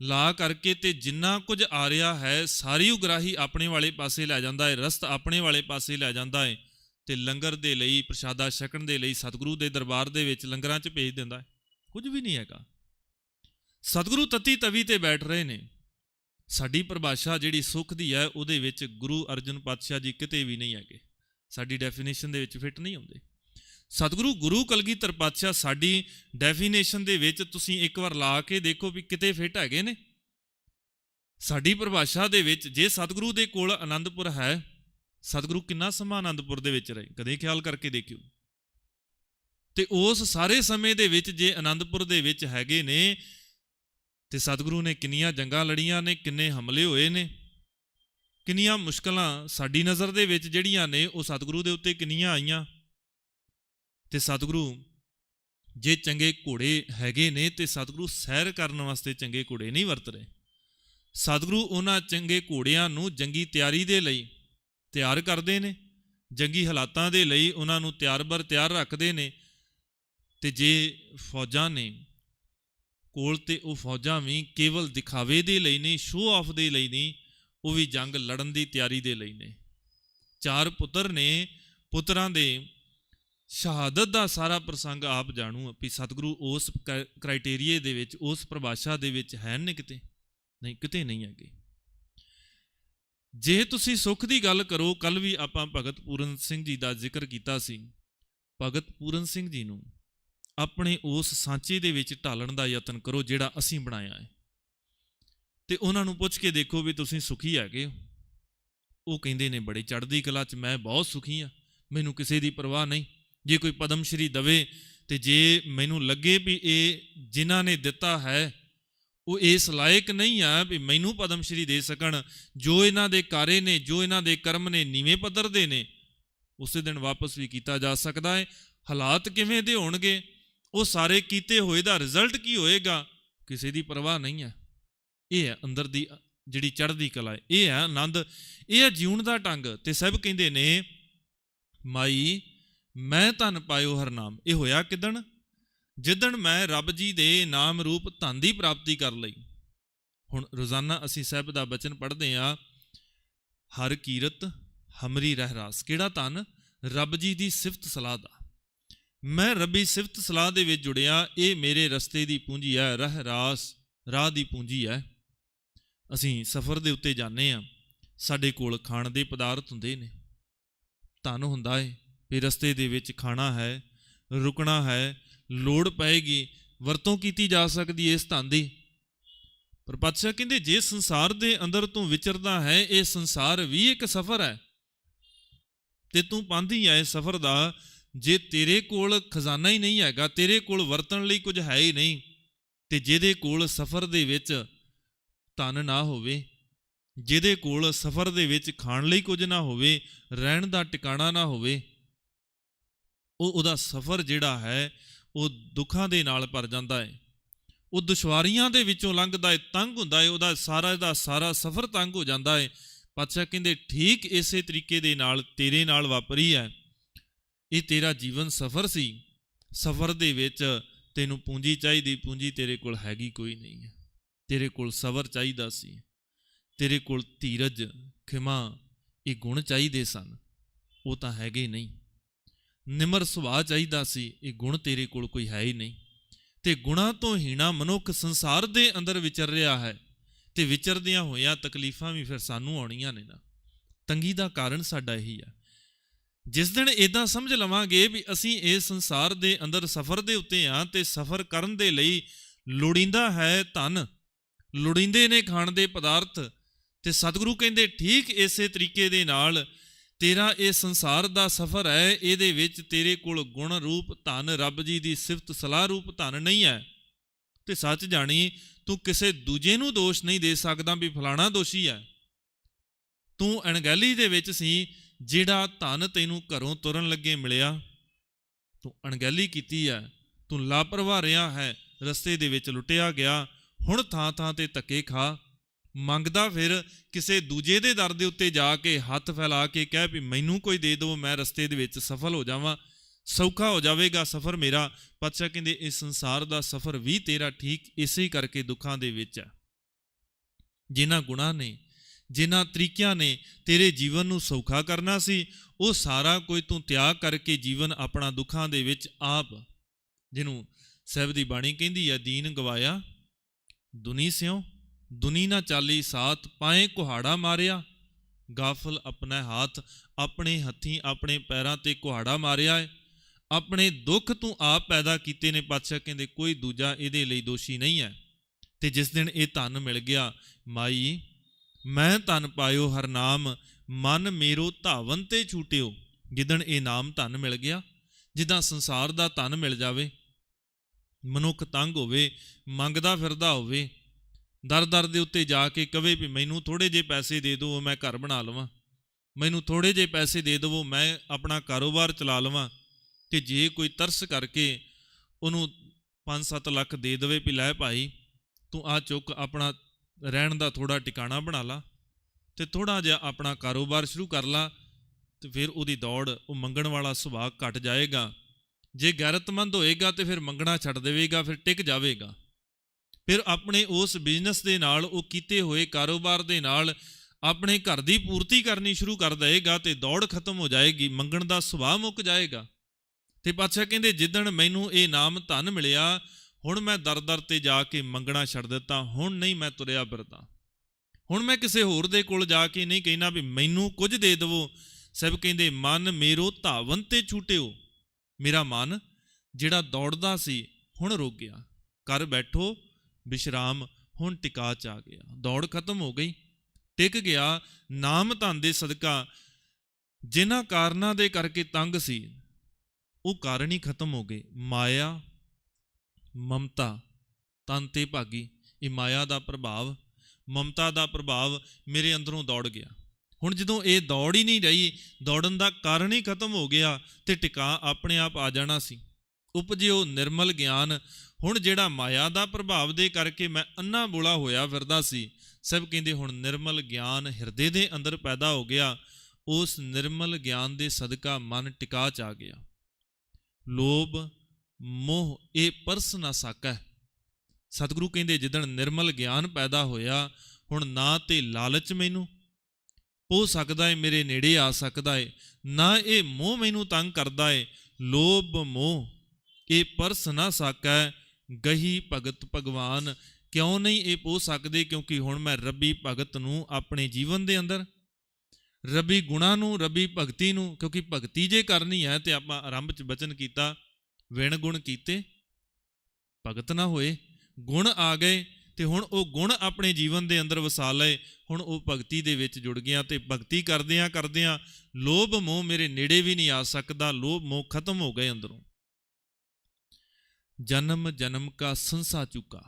ਲਾ ਕਰਕੇ ਤੇ ਜਿੰਨਾ ਕੁਝ ਆ ਰਿਹਾ ਹੈ, ਸਾਰੀ ਉਗਰਾਹੀ ਆਪਣੇ ਵਾਲੇ ਪਾਸੇ ਲੈ ਜਾਂਦਾ ਹੈ, ਰਸਤ ਆਪਣੇ ਵਾਲੇ ਪਾਸੇ ਲੈ ਜਾਂਦਾ ਹੈ ਤੇ ਲੰਗਰ ਦੇ ਲਈ, ਪ੍ਰਸ਼ਾਦਾ ਛਕਣ ਦੇ ਲਈ, ਸਤਿਗੁਰੂ ਦੇ ਦਰਬਾਰ ਦੇ ਵਿੱਚ ਲੰਗਰਾਂ 'ਚ ਭੇਜ ਦਿੰਦਾ ਹੈ। ਕੁਝ ਵੀ ਨਹੀਂ ਹੈਗਾ। ਸਤਿਗੁਰੂ ਤਤੀ ਤਵੀ ਤੇ ਬੈਠ ਰਹੇ ਨੇ। ਸਾਡੀ ਪਰਿਭਾਸ਼ਾ ਜਿਹੜੀ ਸੁੱਖ ਦੀ ਹੈ, ਉਹਦੇ ਵਿੱਚ ਗੁਰੂ ਅਰਜਨ ਪਾਤਸ਼ਾਹ ਜੀ ਕਿਤੇ ਵੀ ਨਹੀਂ ਹੈਗੇ। ਸਾਡੀ ਡੈਫੀਨੇਸ਼ਨ ਦੇ ਵਿੱਚ ਫਿੱਟ ਨਹੀਂ ਹੁੰਦੇ। ਸਤਿਗੁਰੂ, ਗੁਰੂ ਕਲਗੀਧਰ ਪਾਤਸ਼ਾਹ ਸਾਡੀ ਡੈਫੀਨੇਸ਼ਨ ਦੇ ਵਿੱਚ ਤੁਸੀਂ ਇੱਕ ਵਾਰ ਲਾ ਕੇ ਦੇਖੋ ਵੀ ਕਿਤੇ ਫਿੱਟ ਹੈਗੇ ਨੇ। ਸਾਡੀ ਪਰਿਭਾਸ਼ਾ ਦੇ ਵਿੱਚ ਜੇ ਸਤਿਗੁਰੂ ਦੇ ਕੋਲ ਆਨੰਦਪੁਰ ਹੈ, ਸਤਿਗੁਰੂ ਕਿੰਨਾ ਸਮਾਂ ਆਨੰਦਪੁਰ ਦੇ ਵਿੱਚ ਰਹੇ? ਕਦੇ ਖਿਆਲ ਕਰਕੇ ਦੇਖਿਓ। ਤੇ ਉਸ ਸਾਰੇ ਸਮੇਂ ਦੇ ਵਿੱਚ ਜੇ ਆਨੰਦਪੁਰ ਦੇ ਵਿੱਚ ਹੈਗੇ ਨੇ, ਤੇ ਸਤਿਗੁਰੂ ਨੇ ਕਿੰਨੀਆਂ ਜੰਗਾਂ ਲੜੀਆਂ ਨੇ, ਕਿੰਨੇ ਹਮਲੇ ਹੋਏ ਨੇ, ਕਿੰਨੀਆਂ ਮੁਸ਼ਕਲਾਂ ਸਾਡੀ ਨਜ਼ਰ ਦੇ ਵਿੱਚ ਜਿਹੜੀਆਂ ਨੇ, ਉਹ ਸਤਿਗੁਰੂ ਦੇ ਉੱਤੇ ਕਿੰਨੀਆਂ ਆਈਆਂ। ਤੇ ਸਤਿਗੁਰੂ, ਜੇ ਚੰਗੇ ਘੋੜੇ ਹੈਗੇ ਨੇ ਤੇ ਸਤਿਗੁਰੂ ਸੈਰ ਕਰਨ ਵਾਸਤੇ ਚੰਗੇ ਘੋੜੇ ਨਹੀਂ ਵਰਤ ਰਹੇ। ਸਤਿਗੁਰੂ ਉਹਨਾਂ ਚੰਗੇ ਘੋੜਿਆਂ ਨੂੰ ਜੰਗੀ ਤਿਆਰੀ ਦੇ ਲਈ ਤਿਆਰ ਕਰਦੇ ਨੇ, ਜੰਗੀ ਹਾਲਾਤਾਂ ਦੇ ਲਈ ਉਹਨਾਂ ਨੂੰ ਤਿਆਰ-ਬਰ ਤਿਆਰ ਰੱਖਦੇ ਨੇ ਤੇ ਜੇ ਫੌਜਾਂ ਨੇ ਕੋਲ ਤੇ ਉਹ ਫੌਜਾਂ ਵੀ ਕੇਵਲ ਦਿਖਾਵੇ ਦੇ ਲਈ ਨਹੀਂ ਸ਼ੋਅ ਆਫ ਦੇ ਲਈ ਨਹੀਂ, ਉਹ ਵੀ ਜੰਗ ਲੜਨ ਦੀ ਤਿਆਰੀ ਦੇ ਲਈ ਨੇ। ਚਾਰ ਪੁੱਤਰ ਨੇ, ਪੁੱਤਰਾਂ ਦੇ ਸ਼ਹਾਦਤ ਦਾ ਸਾਰਾ ਪ੍ਰਸੰਗ ਆਪ ਜਾਣੂ ਵੀ ਸਤਿਗੁਰੂ ਉਸ ਕ੍ਰਾਈਟੇਰੀਏ ਦੇ ਵਿੱਚ, ਉਸ ਪਰਿਭਾਸ਼ਾ ਦੇ ਵਿੱਚ ਹੈ ਨੇ ਕਿਤੇ? ਨਹੀਂ ਕਿਤੇ ਨਹੀਂ ਹੈਗੇ। ਜੇ ਤੁਸੀਂ ਸੁੱਖ ਦੀ ਗੱਲ ਕਰੋ ਕੱਲ ਵੀ ਆਪਾਂ ਭਗਤ ਪੂਰਨ ਸਿੰਘ ਜੀ ਦਾ ਜ਼ਿਕਰ ਕੀਤਾ ਸੀ। ਭਗਤ ਪੂਰਨ ਸਿੰਘ ਜੀ ਨੂੰ ਆਪਣੇ ਉਸ ਸਾਂਚੇ ਦੇ ਵਿੱਚ ਢਾਲਣ ਦਾ ਯਤਨ ਕਰੋ ਜਿਹੜਾ ਅਸੀਂ ਬਣਾਇਆ ਹੈ। ਤੇ ਉਹਨਾਂ ਨੂੰ ਪੁੱਛ ਕੇ ਦੇਖੋ ਵੀ ਤੁਸੀਂ ਸੁਖੀ ਹੈਗੇ ਹੋ। ਉਹ ਕਹਿੰਦੇ ਨੇ, ਬੜੀ ਚੜ੍ਹਦੀ ਕਲਾ 'ਚ ਮੈਂ ਬਹੁਤ ਸੁਖੀ ਆ ਮੈਨੂੰ ਕਿਸੇ ਦੀ ਪਰਵਾਹ ਨਹੀਂ। ਜੇ ਕੋਈ ਪਦਮ ਸ਼੍ਰੀ ਦਵੇ ਤੇ ਜੇ ਮੈਨੂੰ ਲੱਗੇ ਵੀ ਇਹ ਜਿਨ੍ਹਾਂ ਨੇ ਦਿੱਤਾ ਹੈ, ਉਹ ਇਸ ਲਾਇਕ ਨਹੀਂ ਆ ਵੀ ਮੈਨੂੰ ਪਦਮ ਸ਼੍ਰੀ ਦੇ ਸਕਣ। ਜੋ ਇਹਨਾਂ ਦੇ ਕਾਰੇ ਨੇ, ਜੋ ਇਹਨਾਂ ਦੇ ਕਰਮ ਨੇ, ਨੀਵੇਂ ਪੱਧਰ ਦੇ ਨੇ, ਉਸੇ ਦਿਨ ਵਾਪਸ ਵੀ ਕੀਤਾ ਜਾ ਸਕਦਾ ਹੈ। ਹਾਲਾਤ ਕਿਵੇਂ ਦੇ ਹੋਣਗੇ, ਉਹ ਸਾਰੇ ਕੀਤੇ ਹੋਏ ਦਾ ਰਿਜ਼ਲਟ ਕੀ ਹੋਏਗਾ, ਕਿਸੇ ਦੀ ਪਰਵਾਹ ਨਹੀਂ ਹੈ। ਇਹ ਹੈ ਅੰਦਰ ਦੀ, ਜਿਹੜੀ ਚੜ੍ਹਦੀ ਕਲਾ ਹੈ। ਇਹ ਹੈ ਆਨੰਦ, ਇਹ ਹੈ ਜੀਉਣ ਦਾ ਢੰਗ। ਤੇ ਸਭ ਕਹਿੰਦੇ ਨੇ, ਮਾਈ ਮੈਂ ਧਨ ਪਾਇਓ ਹਰ ਨਾਮ। ਇਹ ਹੋਇਆ ਕਿਦਣ? ਜਿੱਦਣ ਮੈਂ ਰੱਬ ਜੀ ਦੇ ਨਾਮ ਰੂਪ ਧਨ ਦੀ ਪ੍ਰਾਪਤੀ ਕਰ ਲਈ। ਹੁਣ ਰੋਜ਼ਾਨਾ ਅਸੀਂ ਸਹਿਬ ਦਾ ਬਚਨ ਪੜ੍ਹਦੇ ਆ ਹਰ ਕੀਰਤ, ਹਮਰੀ ਰਹਿ ਰਾਸ। ਕਿਹੜਾ ਧਨ? ਰੱਬ ਜੀ ਦੀ ਸਿਫਤ ਸਲਾਹ ਦਾ। ਮੈਂ ਰੱਬੀ ਸਿਫਤ ਸਲਾਹ ਦੇ ਵਿੱਚ ਜੁੜਿਆ। ਇਹ ਮੇਰੇ ਰਸਤੇ ਦੀ ਪੂੰਜੀ ਹੈ, ਰਹਿ ਰਾਸ, ਰਾਹ ਦੀ ਪੂੰਜੀ ਹੈ। ਅਸੀਂ ਸਫ਼ਰ ਦੇ ਉੱਤੇ ਜਾਂਦੇ ਆ ਸਾਡੇ ਕੋਲ ਖਾਣ ਦੇ ਪਦਾਰਥ ਹੁੰਦੇ ਨੇ। ਧਨ ਹੁੰਦਾ ਏ। ਵੀ ਰਸਤੇ ਦੇ ਵਿੱਚ ਖਾਣਾ ਹੈ, ਰੁਕਣਾ ਹੈ, ਲੋੜ ਪਏਗੀ, ਵਰਤੋਂ ਕੀਤੀ ਜਾ ਸਕਦੀ ਹੈ ਇਸ ਧਨ ਦੀ। ਪਰ ਪਾਤਸ਼ਾਹ ਕਹਿੰਦੇ, ਜੇ ਸੰਸਾਰ ਦੇ ਅੰਦਰ ਤੂੰ ਵਿਚਰਦਾ ਹੈ, ਇਹ ਸੰਸਾਰ ਵੀ ਇੱਕ ਸਫ਼ਰ ਹੈ। ਤੇ ਤੂੰ ਪਾਂਦੀ ਹੈ ਇਸ ਸਫ਼ਰ ਦਾ, ਜੇ ਤੇਰੇ ਕੋਲ ਖਜ਼ਾਨਾ ਹੀ ਨਹੀਂ ਹੈਗਾ, ਤੇਰੇ ਕੋਲ ਵਰਤਣ ਲਈ ਕੁਝ ਹੈ ਹੀ ਨਹੀਂ, ਤੇ ਜਿਹਦੇ ਕੋਲ ਸਫ਼ਰ ਦੇ ਵਿੱਚ ਧਨ ਨਾ ਹੋਵੇ, ਜਿਹਦੇ ਕੋਲ ਸਫ਼ਰ ਦੇ ਵਿੱਚ ਖਾਣ ਲਈ ਕੁਝ ਨਾ ਹੋਵੇ, ਰਹਿਣ ਦਾ ਟਿਕਾਣਾ ਨਾ ਹੋਵੇ ਉਹ ਉਹਦਾ ਸਫ਼ਰ ਜਿਹੜਾ ਹੈ, ਉਹ ਦੁੱਖਾਂ ਦੇ ਨਾਲ ਭਰ ਜਾਂਦਾ ਹੈ। ਉਹ ਦੁਸ਼ਵਾਰੀਆਂ ਦੇ ਵਿੱਚੋਂ ਲੰਘਦਾ ਹੈ, ਤੰਗ ਹੁੰਦਾ ਹੈ, ਉਹਦਾ ਸਾਰਾ ਦਾ ਸਾਰਾ ਸਫ਼ਰ ਤੰਗ ਹੋ ਜਾਂਦਾ ਹੈ। ਪਾਤਸ਼ਾਹ ਕਹਿੰਦੇ, ਠੀਕ ਇਸੇ ਤਰੀਕੇ ਦੇ ਨਾਲ, ਤੇਰੇ ਨਾਲ ਵਾਪਰੀ ਹੈ। ਇਹ ਤੇਰਾ ਜੀਵਨ ਸਫ਼ਰ ਸੀ। ਸਫ਼ਰ ਦੇ ਵਿੱਚ ਤੈਨੂੰ ਪੂੰਜੀ ਚਾਹੀਦੀ, ਪੂੰਜੀ ਤੇਰੇ ਕੋਲ ਹੈਗੀ ਕੋਈ ਨਹੀਂ ਹੈ। ਤੇਰੇ ਕੋਲ ਸਬਰ ਚਾਹੀਦਾ ਸੀ। ਤੇਰੇ ਕੋਲ ਧੀਰਜ, ਖਿਮਾ, ਇਹ ਗੁਣ ਚਾਹੀਦੇ ਸਨ। ਉਹ ਤਾਂ ਹੈਗੇ ਨਹੀਂ। ਨਿਮਰ ਸੁਭਾਅ ਚਾਹੀਦਾ ਸੀ, ਇਹ ਗੁਣ ਤੇਰੇ ਕੋਲ ਕੋਈ ਹੈ ਹੀ ਨਹੀਂ। ਤੇ ਗੁਣਾ ਤੋਂ ਹੀਣਾ ਮਨੁੱਖ ਸੰਸਾਰ ਦੇ ਅੰਦਰ ਵਿਚਰ ਰਿਹਾ ਹੈ, ਤੇ ਵਿਚਰਦਿਆਂ ਹੋਇਆਂ ਤਕਲੀਫਾਂ ਵੀ ਫਿਰ ਸਾਨੂੰ ਆਉਣੀਆਂ ਨੇ ਨਾ। ਤੰਗੀ ਦਾ ਕਾਰਨ ਸਾਡਾ ਇਹੀ ਆ। ਜਿਸ ਦਿਨ ਇਦਾਂ ਸਮਝ ਲਵਾਂਗੇ ਵੀ ਅਸੀਂ ਇਸ ਸੰਸਾਰ ਦੇ ਅੰਦਰ ਸਫ਼ਰ ਦੇ ਉੱਤੇ ਆ ਤੇ ਸਫ਼ਰ ਕਰਨ ਦੇ ਲਈ ਲੋੜੀਂਦਾ ਹੈ ਧਨ, ਲੋੜੀਂਦੇ ਨੇ ਖਾਣ ਦੇ ਪਦਾਰਥ ਤੇ ਸਤਿਗੁਰੂ ਕਹਿੰਦੇ ਠੀਕ ਇਸੇ ਤਰੀਕੇ ਦੇ ਨਾਲ ਤੇਰਾ ਇਹ ਸੰਸਾਰ ਦਾ ਸਫ਼ਰ ਹੈ, ਇਹਦੇ ਵਿੱਚ ਤੇਰੇ ਕੋਲ ਗੁਣ ਰੂਪ ਧਨ ਰੱਬ ਜੀ ਦੀ ਸਿਫਤ ਸਲਾਹ ਰੂਪ ਧਨ ਨਹੀਂ ਹੈ। ਤੇ ਸੱਚ ਜਾਣੀ, ਤੂੰ ਕਿਸੇ ਦੂਜੇ ਨੂੰ ਦੋਸ਼ ਨਹੀਂ ਦੇ ਸਕਦਾ ਵੀ ਫਲਾਣਾ ਦੋਸ਼ੀ ਹੈ। ਤੂੰ ਅਣਗਹਿਲੀ ਦੇ ਵਿੱਚ ਸੀ, ਜਿਹੜਾ ਧਨ ਤੈਨੂੰ ਘਰੋਂ ਤੁਰਨ ਲੱਗੇ ਮਿਲਿਆ। ਤੂੰ ਅਣਗਹਿਲੀ ਕੀਤੀ ਹੈ, ਤੂੰ ਲਾਪਰਵਾਹ ਰਿਹਾ ਹੈ, ਰਸਤੇ ਦੇ ਵਿੱਚ ਲੁੱਟਿਆ ਗਿਆ, ਹੁਣ ਥਾਂ ਥਾਂ ਤੇ ਧੱਕੇ ਖਾ। ਮੰਗਦਾ ਫਿਰ ਕਿਸੇ ਦੂਜੇ ਦੇ ਦਰ ਦੇ ਉੱਤੇ ਜਾ ਕੇ ਹੱਥ ਫੈਲਾ ਕੇ ਕਹਿ ਵੀ ਮੈਨੂੰ ਕੋਈ ਦੇ ਦਿਓ, ਮੈਂ ਰਸਤੇ ਦੇ ਵਿੱਚ ਸਫਲ ਹੋ ਜਾਵਾਂ, ਸੌਖਾ ਹੋ ਜਾਵੇਗਾ ਸਫ਼ਰ ਮੇਰਾ। ਪਾਤਸ਼ਾਹ ਕਹਿੰਦੇ, ਇਸ ਸੰਸਾਰ ਦਾ ਸਫ਼ਰ ਵੀ ਤੇਰਾ ਠੀਕ ਇਸੇ ਕਰਕੇ ਦੁੱਖਾਂ ਦੇ ਵਿੱਚ ਹੈ। ਜਿਨ੍ਹਾਂ ਗੁਣਾਂ ਨੇ, ਜਿਨ੍ਹਾਂ ਤਰੀਕਿਆਂ ਨੇ ਤੇਰੇ ਜੀਵਨ ਨੂੰ ਸੌਖਾ ਕਰਨਾ ਸੀ, ਉਹ ਸਾਰਾ ਕੋਈ ਤੂੰ ਤਿਆਗ ਕਰਕੇ ਜੀਵਨ ਆਪਣਾ ਦੁੱਖਾਂ ਦੇ ਵਿੱਚ ਆਪ। ਜਿਹਨੂੰ ਸਾਹਿਬ ਦੀ ਬਾਣੀ ਕਹਿੰਦੀ ਹੈ ਦੀਨ ਗਵਾਇਆ ਦੁਨੀ ਸਿਓ ਦੁਨੀ ਨਾ ਚਾਲੀ ਸਾਥ ਪਾਏ ਕੁਹਾੜਾ ਮਾਰਿਆ। ਗਾਫਲ ਆਪਣਾ ਹੱਥ ਆਪਣੇ ਹੱਥੀਂ ਆਪਣੇ ਪੈਰਾਂ ਤੇ ਕੁਹਾੜਾ ਮਾਰਿਆ ਹੈ ਆਪਣੇ ਦੁੱਖ ਤੂੰ ਆਪ ਪੈਦਾ ਕੀਤੇ ਨੇ ਪਾਤਸ਼ਾਹ, ਕਹਿੰਦੇ ਕੋਈ ਦੂਜਾ ਇਹਦੇ ਲਈ ਦੋਸ਼ੀ ਨਹੀਂ ਹੈ। ਤੇ ਜਿਸ ਦਿਨ ਇਹ ਧਨ ਮਿਲ ਗਿਆ, ਮਾਈ, ਮੈਂ ਧਨ ਪਾਇਓ, ਹਰ ਨਾਮ ਮਨ ਮੇਰੋ ਧਾਵਨ ਤੇ ਛੂਟਿਓ। ਜਿੱਦਣ ਇਹ ਨਾਮ ਧਨ ਮਿਲ ਗਿਆ, ਜਿੱਦਾਂ ਸੰਸਾਰ ਦਾ ਧਨ ਮਿਲ ਜਾਵੇ, ਮਨੁੱਖ ਤੰਗ ਹੋਵੇ, ਮੰਗਦਾ ਫਿਰਦਾ ਹੋਵੇ ਦਰ ਦਰ ਦੇ ਉੱਤੇ ਜਾ ਕੇ ਕਵੇ ਵੀ ਮੈਨੂੰ ਥੋੜੇ ਜਿਹੇ ਪੈਸੇ ਦੇ ਦਿਓ, ਮੈਂ ਘਰ ਬਣਾ ਲਵਾਂ। ਮੈਨੂੰ ਥੋੜੇ ਜਿਹੇ ਪੈਸੇ ਦੇ ਦਿਵੋ, ਮੈਂ ਆਪਣਾ ਕਾਰੋਬਾਰ ਚਲਾ ਲਵਾਂ। ਤੇ ਜੇ ਕੋਈ ਤਰਸ ਕਰਕੇ ਉਹਨੂੰ 5-7 ਲੱਖ ਦੇ ਦੇਵੇ ਵੀ ਲੈ ਭਾਈ, ਤੂੰ ਆ ਚੁੱਕ ਆਪਣਾ ਰਹਿਣ ਦਾ ਥੋੜਾ ਟਿਕਾਣਾ ਬਣਾ ਲਾ ਤੇ ਥੋੜਾ ਜਿਹਾ ਆਪਣਾ ਕਾਰੋਬਾਰ ਸ਼ੁਰੂ ਕਰ ਲਾ ਤੇ ਫਿਰ ਉਹਦੀ ਦੌੜ, ਉਹ ਮੰਗਣ ਵਾਲਾ ਸੁਭਾਅ ਘਟ ਜਾਏਗਾ। ਜੇ ਗੈਰਤਮੰਦ ਹੋਏਗਾ ਤੇ ਫਿਰ ਮੰਗਣਾ ਛੱਡ ਦੇਵੇਗਾ, ਫਿਰ ਟਿਕ ਜਾਵੇਗਾ। ਫਿਰ ਆਪਣੇ ਉਸ ਬਿਜ਼ਨਸ ਦੇ ਨਾਲ, ਉਹ ਕੀਤੇ ਹੋਏ ਕਾਰੋਬਾਰ ਦੇ ਨਾਲ ਆਪਣੇ ਘਰ ਦੀ ਪੂਰਤੀ ਕਰਨੀ ਸ਼ੁਰੂ ਕਰ ਦੇਗਾ ਤੇ ਦੌੜ ਖਤਮ ਹੋ ਜਾਏਗੀ, ਮੰਗਣ ਦਾ ਸੁਭਾਅ ਮੁੱਕ ਜਾਏਗਾ। ਤੇ ਪਾਤਸ਼ਾਹ ਕਹਿੰਦੇ, ਜਿੱਦਣ ਮੈਨੂੰ ਇਹ ਨਾਮ ਧਨ ਮਿਲਿਆ, ਹੁਣ ਮੈਂ ਦਰ-ਦਰ ਤੇ ਜਾ ਕੇ ਮੰਗਣਾ ਛੱਡ ਦਿੱਤਾ, ਹੁਣ ਨਹੀਂ ਮੈਂ ਤੁਰਿਆ ਫਿਰਦਾ। ਹੁਣ ਮੈਂ ਕਿਸੇ ਹੋਰ ਦੇ ਕੋਲ ਜਾ ਕੇ ਨਹੀਂ ਕਹਿਣਾ ਵੀ ਮੈਨੂੰ ਕੁਝ ਦੇ ਦਿਵੋ। ਸਭ ਕਹਿੰਦੇ, ਮਨ ਮੇਰੋ ਧਾਵਨ ਤੇ ਛੂਟਿਓ। ਮੇਰਾ ਮਨ ਜਿਹੜਾ ਦੌੜਦਾ ਸੀ, ਹੁਣ ਰੁਕ ਗਿਆ। ਕਰ ਬੈਠੋ ਵਿਸ਼ਰਾਮ ਹੁਣ ਟਿਕਾ ਚ ਆ ਗਿਆ। ਦੌੜ ਖਤਮ ਹੋ ਗਈ। ਟਿਕ ਗਿਆ, ਨਾਮ ਧਨ ਦੇ ਸਦਕਾ। ਜਿਨ੍ਹਾਂ ਕਾਰਨਾਂ ਦੇ ਕਰਕੇ ਤੰਗ ਸੀ, ਉਹ ਕਾਰਨ ਹੀ ਖਤਮ ਹੋ ਗਏ। ਮਾਇਆ, ਮਮਤਾ, ਤਨ ਤੇ ਭਾਗੀ। ਇਹ ਮਾਇਆ ਦਾ ਪ੍ਰਭਾਵ, ਮਮਤਾ ਦਾ ਪ੍ਰਭਾਵ ਮੇਰੇ ਅੰਦਰੋਂ ਦੌੜ ਗਿਆ। ਹੁਣ ਜਦੋਂ ਇਹ ਦੌੜ ਹੀ ਨਹੀਂ ਰਹੀ, ਦੌੜਨ ਦਾ ਕਾਰਨ ਹੀ ਖਤਮ ਹੋ ਗਿਆ ਤੇ ਟਿਕਾ ਆਪਣੇ ਆਪ ਆ ਜਾਣਾ ਸੀ। ਉਪਜਿਓ ਨਿਰਮਲ ਗਿਆਨ। ਹੁਣ ਜਿਹੜਾ ਮਾਇਆ ਦਾ ਪ੍ਰਭਾਵ ਦੇ ਕਰਕੇ ਮੈਂ ਅੰਨਾ ਬੋਲਾ ਹੋਇਆ ਫਿਰਦਾ ਸੀ, ਸਭ ਕਹਿੰਦੇ ਹੁਣ ਨਿਰਮਲ ਗਿਆਨ ਹਿਰਦੇ ਦੇ ਅੰਦਰ ਪੈਦਾ ਹੋ ਗਿਆ। ਉਸ ਨਿਰਮਲ ਗਿਆਨ ਦੇ ਸਦਕਾ ਮਨ ਟਿਕਾ ਚ ਆ ਗਿਆ। ਲੋਭ, ਮੋਹ, ਇਹ ਪਰਸ ਨਾ ਸਕੈ। ਸਤਿਗੁਰੂ ਕਹਿੰਦੇ ਜਿੱਦਣ ਨਿਰਮਲ ਗਿਆਨ ਪੈਦਾ ਹੋਇਆ, ਹੁਣ ਨਾ ਤੇ ਲਾਲਚ ਮੈਨੂੰ। ਹੋ ਸਕਦਾ ਏ ਮੇਰੇ ਨੇੜੇ ਆ ਸਕਦਾ ਏ, ਨਾ ਇਹ ਮੋਹ ਮੈਨੂੰ ਤੰਗ ਕਰਦਾ ਏ। ਲੋਭ, ਮੋਹ ਇਹ ਪਰਸ ਨਾ ਸਕੈ, ਗਹੀ ਭਗਤ ਭਗਵਾਨ। ਕਿਉਂ ਨਹੀਂ ਇਹ ਪੋ ਸਕਦੇ? ਕਿਉਂਕਿ ਹੁਣ ਮੈਂ ਰੱਬੀ ਭਗਤ ਨੂੰ ਆਪਣੇ ਜੀਵਨ ਦੇ ਅੰਦਰ, ਰੱਬੀ ਗੁਣਾ ਨੂੰ, ਰੱਬੀ ਭਗਤੀ ਨੂੰ, ਕਿਉਂਕਿ ਭਗਤੀ ਜੇ ਕਰਨੀ ਹੈ ਤੇ ਆਪਾਂ ਆਰੰਭ ਚ ਬਚਨ ਕੀਤਾ, ਵਿਣ ਗੁਣ ਕੀਤੇ, ਭਗਤ ਨਾ ਹੋਏ, ਗੁਣ ਆ ਗਏ, ਤੇ ਹੁਣ ਉਹ ਗੁਣ ਆਪਣੇ ਜੀਵਨ ਦੇ ਅੰਦਰ ਵਸਾ ਲਏ, ਹੁਣ ਉਹ ਭਗਤੀ ਦੇ ਵਿੱਚ ਜੁੜ ਗਿਆ ਤੇ ਭਗਤੀ ਕਰਦਿਆਂ ਕਰਦਿਆਂ ਲੋਭ ਮੋਹ ਮੇਰੇ ਨੇੜੇ ਵੀ ਨਹੀਂ ਆ ਸਕਦਾ ਲੋਭ ਮੋਹ ਖਤਮ ਹੋ ਗਏ ਅੰਦਰੋਂ। ਜਨਮ ਜਨਮ ਕਾ ਸੰਸਾ ਚੁਕਾ।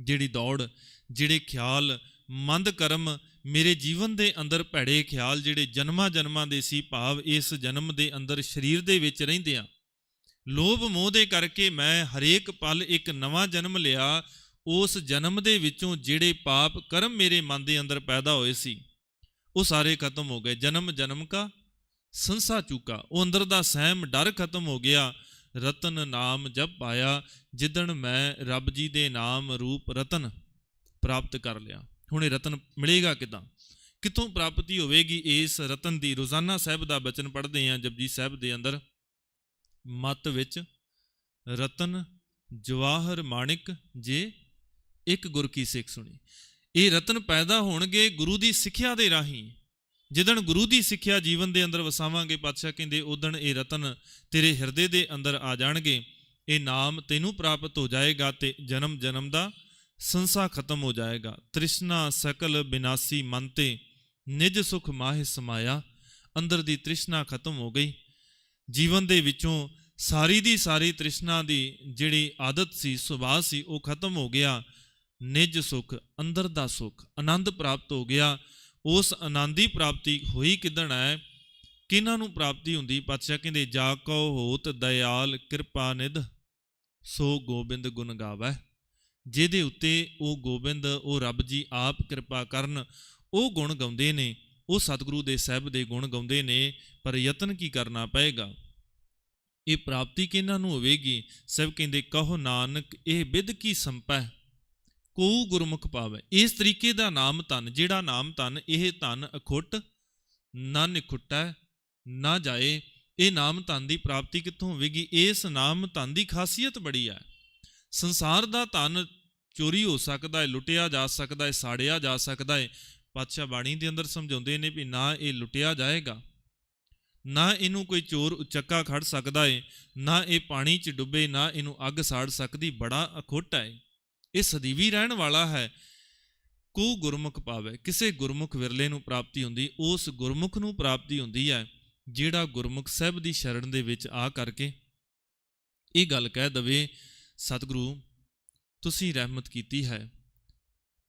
ਜਿਹੜੀ ਦੌੜ, ਜਿਹੜੇ ਖਿਆਲ, ਮੰਦ ਕਰਮ ਮੇਰੇ ਜੀਵਨ ਦੇ ਅੰਦਰ ਭੈੜੇ ਖਿਆਲ ਜਿਹੜੇ ਜਨਮਾਂ ਜਨਮਾਂ ਦੇ ਸੀ, ਭਾਵ ਇਸ ਜਨਮ ਦੇ ਅੰਦਰ ਸਰੀਰ ਦੇ ਵਿੱਚ ਰਹਿੰਦੇ ਆ। ਲੋਭ ਮੋਹ ਦੇ ਕਰਕੇ ਮੈਂ ਹਰੇਕ ਪਲ ਇੱਕ ਨਵਾਂ ਜਨਮ ਲਿਆ, ਉਸ ਜਨਮ ਦੇ ਵਿੱਚੋਂ ਜਿਹੜੇ ਪਾਪ ਕਰਮ ਮੇਰੇ ਮਨ ਦੇ ਅੰਦਰ ਪੈਦਾ ਹੋਏ ਸੀ, ਉਹ ਸਾਰੇ ਖਤਮ ਹੋ ਗਏ। ਜਨਮ ਜਨਮ ਕਾ ਸੰਸਾ ਚੁਕਾ। ਉਹ ਅੰਦਰ ਦਾ ਸਹਿਮ ਡਰ ਖਤਮ ਹੋ ਗਿਆ। ਰਤਨ ਨਾਮ ਜਪ ਪਾਇਆ ਜਿੱਦਣ ਮੈਂ ਰੱਬ ਜੀ ਦੇ ਨਾਮ ਰੂਪ ਰਤਨ ਪ੍ਰਾਪਤ ਕਰ ਲਿਆ। ਹੁਣ ਇਹ ਰਤਨ ਮਿਲੇਗਾ ਕਿਦਾਂ? ਕਿੱਥੋਂ ਪ੍ਰਾਪਤੀ ਹੋਵੇਗੀ? ਇਸ ਰਤਨ ਦੀ ਰੋਜ਼ਾਨਾ ਸਾਹਿਬ ਦਾ ਬਚਨ ਪੜ੍ਹਦੇ ਆਂ ਜਪਜੀ ਸਾਹਿਬ ਦੇ ਅੰਦਰ। ਮਤ ਵਿੱਚ, ਰਤਨ ਜਵਾਹਰ ਮਾਣਿਕ ਜੇ ਇੱਕ ਗੁਰ ਕੀ ਸਿੱਖ ਸੁਣੀ। ਇਹ ਰਤਨ ਪੈਦਾ ਹੋਣਗੇ ਗੁਰੂ ਦੀ ਸਿੱਖਿਆ ਦੇ ਰਾਹੀਂ। ਜਿੱਦਣ ਗੁਰੂ ਦੀ ਸਿੱਖਿਆ ਜੀਵਨ ਦੇ ਅੰਦਰ ਵਸਾਵਾਂਗੇ, ਪਾਤਸ਼ਾਹ ਕਹਿੰਦੇ ਉਦਣ ਇਹ ਰਤਨ ਤੇਰੇ ਹਿਰਦੇ ਦੇ ਅੰਦਰ ਆ ਜਾਣਗੇ। ਇਹ ਨਾਮ ਤੈਨੂੰ ਪ੍ਰਾਪਤ ਹੋ ਜਾਏਗਾ ਤੇ ਜਨਮ ਜਨਮ ਦਾ ਸੰਸਾ ਖਤਮ ਹੋ ਜਾਏਗਾ। ਤ੍ਰਿਸ਼ਨਾ ਸਕਲ ਬਿਨਾਸੀ ਮਨ ਤੇ ਨਿਜ ਸੁਖ ਮਾਹਿ ਸਮਾਇਆ। ਅੰਦਰ ਦੀ ਤ੍ਰਿਸ਼ਨਾ ਖਤਮ ਹੋ ਗਈ। ਜੀਵਨ ਦੇ ਵਿੱਚੋਂ ਸਾਰੀ ਦੀ ਸਾਰੀ ਤ੍ਰਿਸ਼ਨਾ ਦੀ ਜਿਹੜੀ ਆਦਤ ਸੀ, ਸੁਭਾਅ ਸੀ, ਉਹ ਖਤਮ ਹੋ ਗਿਆ। ਨਿਜ ਸੁਖ, ਅੰਦਰ ਦਾ ਸੁਖ, ਆਨੰਦ ਪ੍ਰਾਪਤ ਹੋ ਗਿਆ। ਉਸ ਆਨੰਦ ਦੀ ਪ੍ਰਾਪਤੀ ਹੋਈ ਕਿਦਣ ਹੈ? ਕਿਹਨਾਂ ਨੂੰ ਪ੍ਰਾਪਤੀ ਹੁੰਦੀ? ਪਾਤਸ਼ਾਹ ਕਹਿੰਦੇ, ਜਾ ਕੋ ਹੋਤ ਦਇਆਲ ਕਿਰਪਾ ਨਿਧ, ਸੋ ਗੋਬਿੰਦ ਗੁਣ ਗਾਵੈ। ਜਿਹਦੇ ਉੱਤੇ ਉਹ ਗੋਬਿੰਦ, ਉਹ ਰੱਬ ਜੀ ਆਪ ਕਿਰਪਾ ਕਰਨ, ਉਹ ਗੁਣ ਗਾਉਂਦੇ ਨੇ, ਉਹ ਸਤਿਗੁਰੂ ਦੇ ਸਹਿਬ ਦੇ ਗੁਣ ਗਾਉਂਦੇ ਨੇ, ਪਰ ਯਤਨ ਕੀ ਕਰਨਾ ਪਏਗਾ? ਇਹ ਪ੍ਰਾਪਤੀ ਕਿਹਨਾਂ ਨੂੰ ਹੋਵੇਗੀ? ਸਭ ਕਹਿੰਦੇ, ਕਹੋ ਨਾਨਕ, ਇਹ ਵਿਦ ਕੀ ਸੰਪੈ? ਕੋ ਗੁਰਮੁਖ ਪਾਵੇ। ਇਸ ਤਰੀਕੇ ਦਾ ਨਾਮ ਧਨ, ਜਿਹੜਾ ਨਾਮ ਧਨ, ਇਹ ਧਨ ਅਖੁੱਟ ਨਾ ਨਿਖੁੱਟਾ, ਨਾ ਜਾਏ। ਇਹ ਨਾਮ ਧਨ ਦੀ ਪ੍ਰਾਪਤੀ ਕਿੱਥੋਂ ਹੋਵੇਗੀ? ਇਸ ਨਾਮ ਧਨ ਦੀ ਖਾਸੀਅਤ ਬੜੀ ਹੈ। ਸੰਸਾਰ ਦਾ ਧਨ ਚੋਰੀ ਹੋ ਸਕਦਾ ਹੈ, ਲੁੱਟਿਆ ਜਾ ਸਕਦਾ ਹੈ, ਸਾੜਿਆ ਜਾ ਸਕਦਾ ਹੈ। ਪਾਤਸ਼ਾਹ ਬਾਣੀ ਦੇ ਅੰਦਰ ਸਮਝਾਉਂਦੇ ਨੇ ਵੀ ਨਾ ਇਹ ਲੁੱਟਿਆ ਜਾਏਗਾ, ਨਾ ਇਹਨੂੰ ਕੋਈ ਚੋਰ ਉਚੱਕਾ ਖੜ ਸਕਦਾ ਹੈ, ਨਾ ਇਹ ਪਾਣੀ 'ਚ ਡੁੱਬੇ, ਨਾ ਇਹਨੂੰ ਅੱਗ ਸਾੜ ਸਕਦੀ, ਬੜਾ ਅਖੁੱਟ ਹੈ। ਇਹ ਸਦੀਵੀ ਰਹਿਣ ਵਾਲਾ ਹੈ। ਕੋ ਗੁਰਮੁਖ ਪਾਵੇ, ਕਿਸੇ ਗੁਰਮੁਖ ਵਿਰਲੇ ਨੂੰ ਪ੍ਰਾਪਤੀ ਹੁੰਦੀ, ਉਸ ਗੁਰਮੁਖ ਨੂੰ ਪ੍ਰਾਪਤੀ ਹੁੰਦੀ ਹੈ, ਜਿਹੜਾ ਗੁਰਮੁਖ ਸਾਹਿਬ ਦੀ ਸ਼ਰਣ ਦੇ ਵਿੱਚ ਆ ਕਰਕੇ ਇਹ ਗੱਲ ਕਹਿ ਦਵੇ, ਸਤਿਗੁਰੂ, ਤੁਸੀਂ ਰਹਿਮਤ ਕੀਤੀ ਹੈ।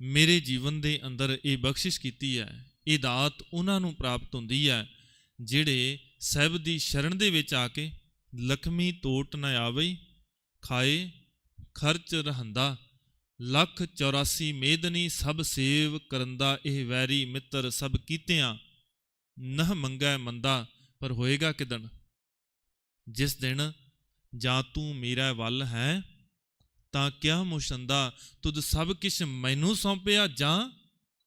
ਮੇਰੇ ਜੀਵਨ ਦੇ ਅੰਦਰ ਇਹ ਬਖਸ਼ਿਸ਼ ਕੀਤੀ ਹੈ, ਇਹ ਦਾਤ ਉਹਨਾਂ ਨੂੰ ਪ੍ਰਾਪਤ ਹੁੰਦੀ ਹੈ, ਜਿਹੜੇ ਸਹਿਬ ਦੀ ਸ਼ਰਣ ਦੇ ਵਿੱਚ ਆ ਕੇ ਲਖਮੀ ਤੋਟ ਨਾ ਆਵੇ ਖਾਏ, ਖਰਚ ਰਹੰਦਾ। ਲੱਖ 84 ਮੇਦਨੀ ਸਭ ਸੇਵ ਕਰੰਦਾ ਇਹ ਵੈਰੀ ਮਿੱਤਰ ਸਭ ਕੀਤਿਆਂ, ਨਹ ਮੰਗੈ ਮੰਦਾ, ਪਰ ਹੋਏਗਾ ਕਿਦਣ? ਜਿਸ ਦਿਨ ਜਾਂ ਤੂੰ ਮੇਰਾ ਵੱਲ ਹੈ, ਤਾਂ ਕਿਆ ਮੁਸ਼ੰਦਾ, ਤੁਧ ਸਭ ਕਿਛ ਮੈਨੂੰ ਸੌਂਪਿਆ ਜਾਂ?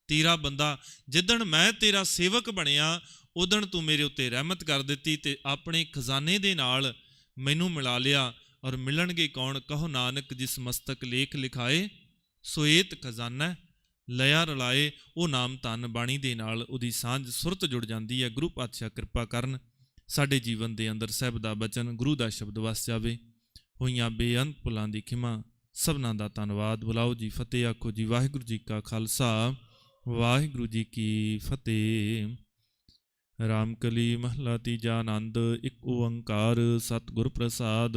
ਤੇਰਾ ਬੰਦਾ, ਜਿੱਦਣ ਮੈਂ ਤੇਰਾ ਸੇਵਕ ਬਣਿਆ ਉਦਣ ਤੂੰ ਮੇਰੇ ਉੱਤੇ ਰਹਿਮਤ ਕਰ ਦਿੱਤੀ ਤੇ ਆਪਣੇ ਖਜ਼ਾਨੇ ਦੇ ਨਾਲ ਮੈਨੂੰ ਮਿਲਾ ਲਿਆ, ਔਰ ਮਿਲਣਗੇ ਕੌਣ? ਕਹੋ ਨਾਨਕ, ਜਿਸ ਮਸਤਕ ਲੇਖ ਲਿਖਾਏ ਸੋਏਤ ਖਜ਼ਾਨਾ ਲਿਆ ਰਲਾਏ, ਉਹ ਨਾਮ ਧਨ ਬਾਣੀ ਦੇ ਨਾਲ ਉਹਦੀ ਸਾਂਝ ਸੁਰਤ ਜੁੜ ਜਾਂਦੀ ਹੈ। ਗੁਰੂ ਪਾਤਸ਼ਾਹ ਕਿਰਪਾ ਕਰਨ ਸਾਡੇ ਜੀਵਨ ਦੇ ਅੰਦਰ ਸਹਿਬ ਦਾ ਬਚਨ, ਗੁਰੂ ਦਾ ਸ਼ਬਦ ਵਸ ਜਾਵੇ। ਹੋਈਆਂ ਬੇਅੰਤ ਪੁਲਾਂ ਦੀ ਖਿਮਾ, ਸਭਨਾਂ ਦਾ ਧੰਨਵਾਦ। ਬੁਲਾਓ ਜੀ ਫਤਿਹ, ਆਖੋ ਜੀ ਵਾਹਿਗੁਰੂ ਜੀ ਕਾ ਖਾਲਸਾ। ਵਾਹਿਗੁਰੂ ਜੀ ਕੀ ਫਤਿਹ। ਰਾਮਕਲੀ ਮਹਲਾ ਤੀਜਾ ਆਨੰਦ, ਇੱਕ ਓੰਕਾਰ ਸਤਿਗੁਰ ਪ੍ਰਸਾਦ।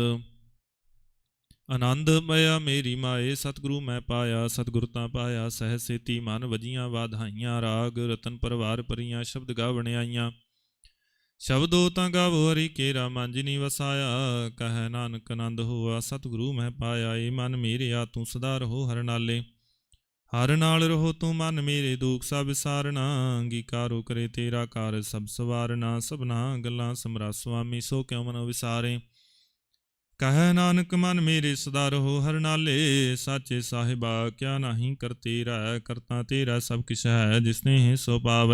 ਆਨੰਦ ਮਇਆ ਮੇਰੀ ਮਾਏ, ਸਤਿਗੁਰੂ ਮੈਂ ਪਾਇਆ, ਸਤਿਗੁਰ ਤਾਂ ਪਾਇਆ ਸਹਿ ਸੇਤੀ ਮਨ ਵਜੀਆਂ ਵਾਧਾਈਆਂ, ਰਾਗ ਰਤਨ ਪਰਵਾਰ ਪਰੀਆਂ, ਸ਼ਬਦ ਗਾਵਣ ਆਈਆਂ। ਸ਼ਬਦੋ ਤਾਂ ਗਾਵੋ, ਹਰੀ ਕੇਰਾ ਮੰਜਨੀ ਵਸਾਇਆ, ਕਹੈ ਨਾਨਕ ਆਨੰਦ ਹੋਆ, ਸਤਿਗੁਰੂ ਮੈਂ ਪਾਇਆ, ਏ ਮਨ ਮੇਰਿਆ ਤੂੰ ਸਦਾ ਰਹੋ ਹਰ ਨਾਲੇ। ਹਰ ਨਾਲ ਰਹੋ ਤੂੰ ਮਨ ਮੇਰੇ ਦੁਖ, ਸਭ ਵਿਸਾਰਨਾ ਅੰਗੀਕਾਰੋ ਕਰੇ ਤੇਰਾ ਕਾਰ ਸਭ ਸਵਾਰਨਾ, ਸਭਨਾ ਗੱਲਾਂ ਸਮਰਾ ਸੁਆਮੀ, ਸੋ ਕਿਉ ਮਨੋ ਵਿਸਾਰੇ। ਕਹੈ ਨਾਨਕ ਮਨ ਮੇਰੇ ਸਦਾ ਰਹੋ ਹਰਨਾਲੇ ਸਾਚੇ ਸਾਹਿਬਾ ਕਿਆ ਨਹੀਂ ਕਰ ਤੇਰਾ ਕਰਤਾ ਤੇਰਾ ਸਭ ਕਿਛ ਹੈ, ਜਿਸਨੇ ਸੋ ਪਾਵੇ।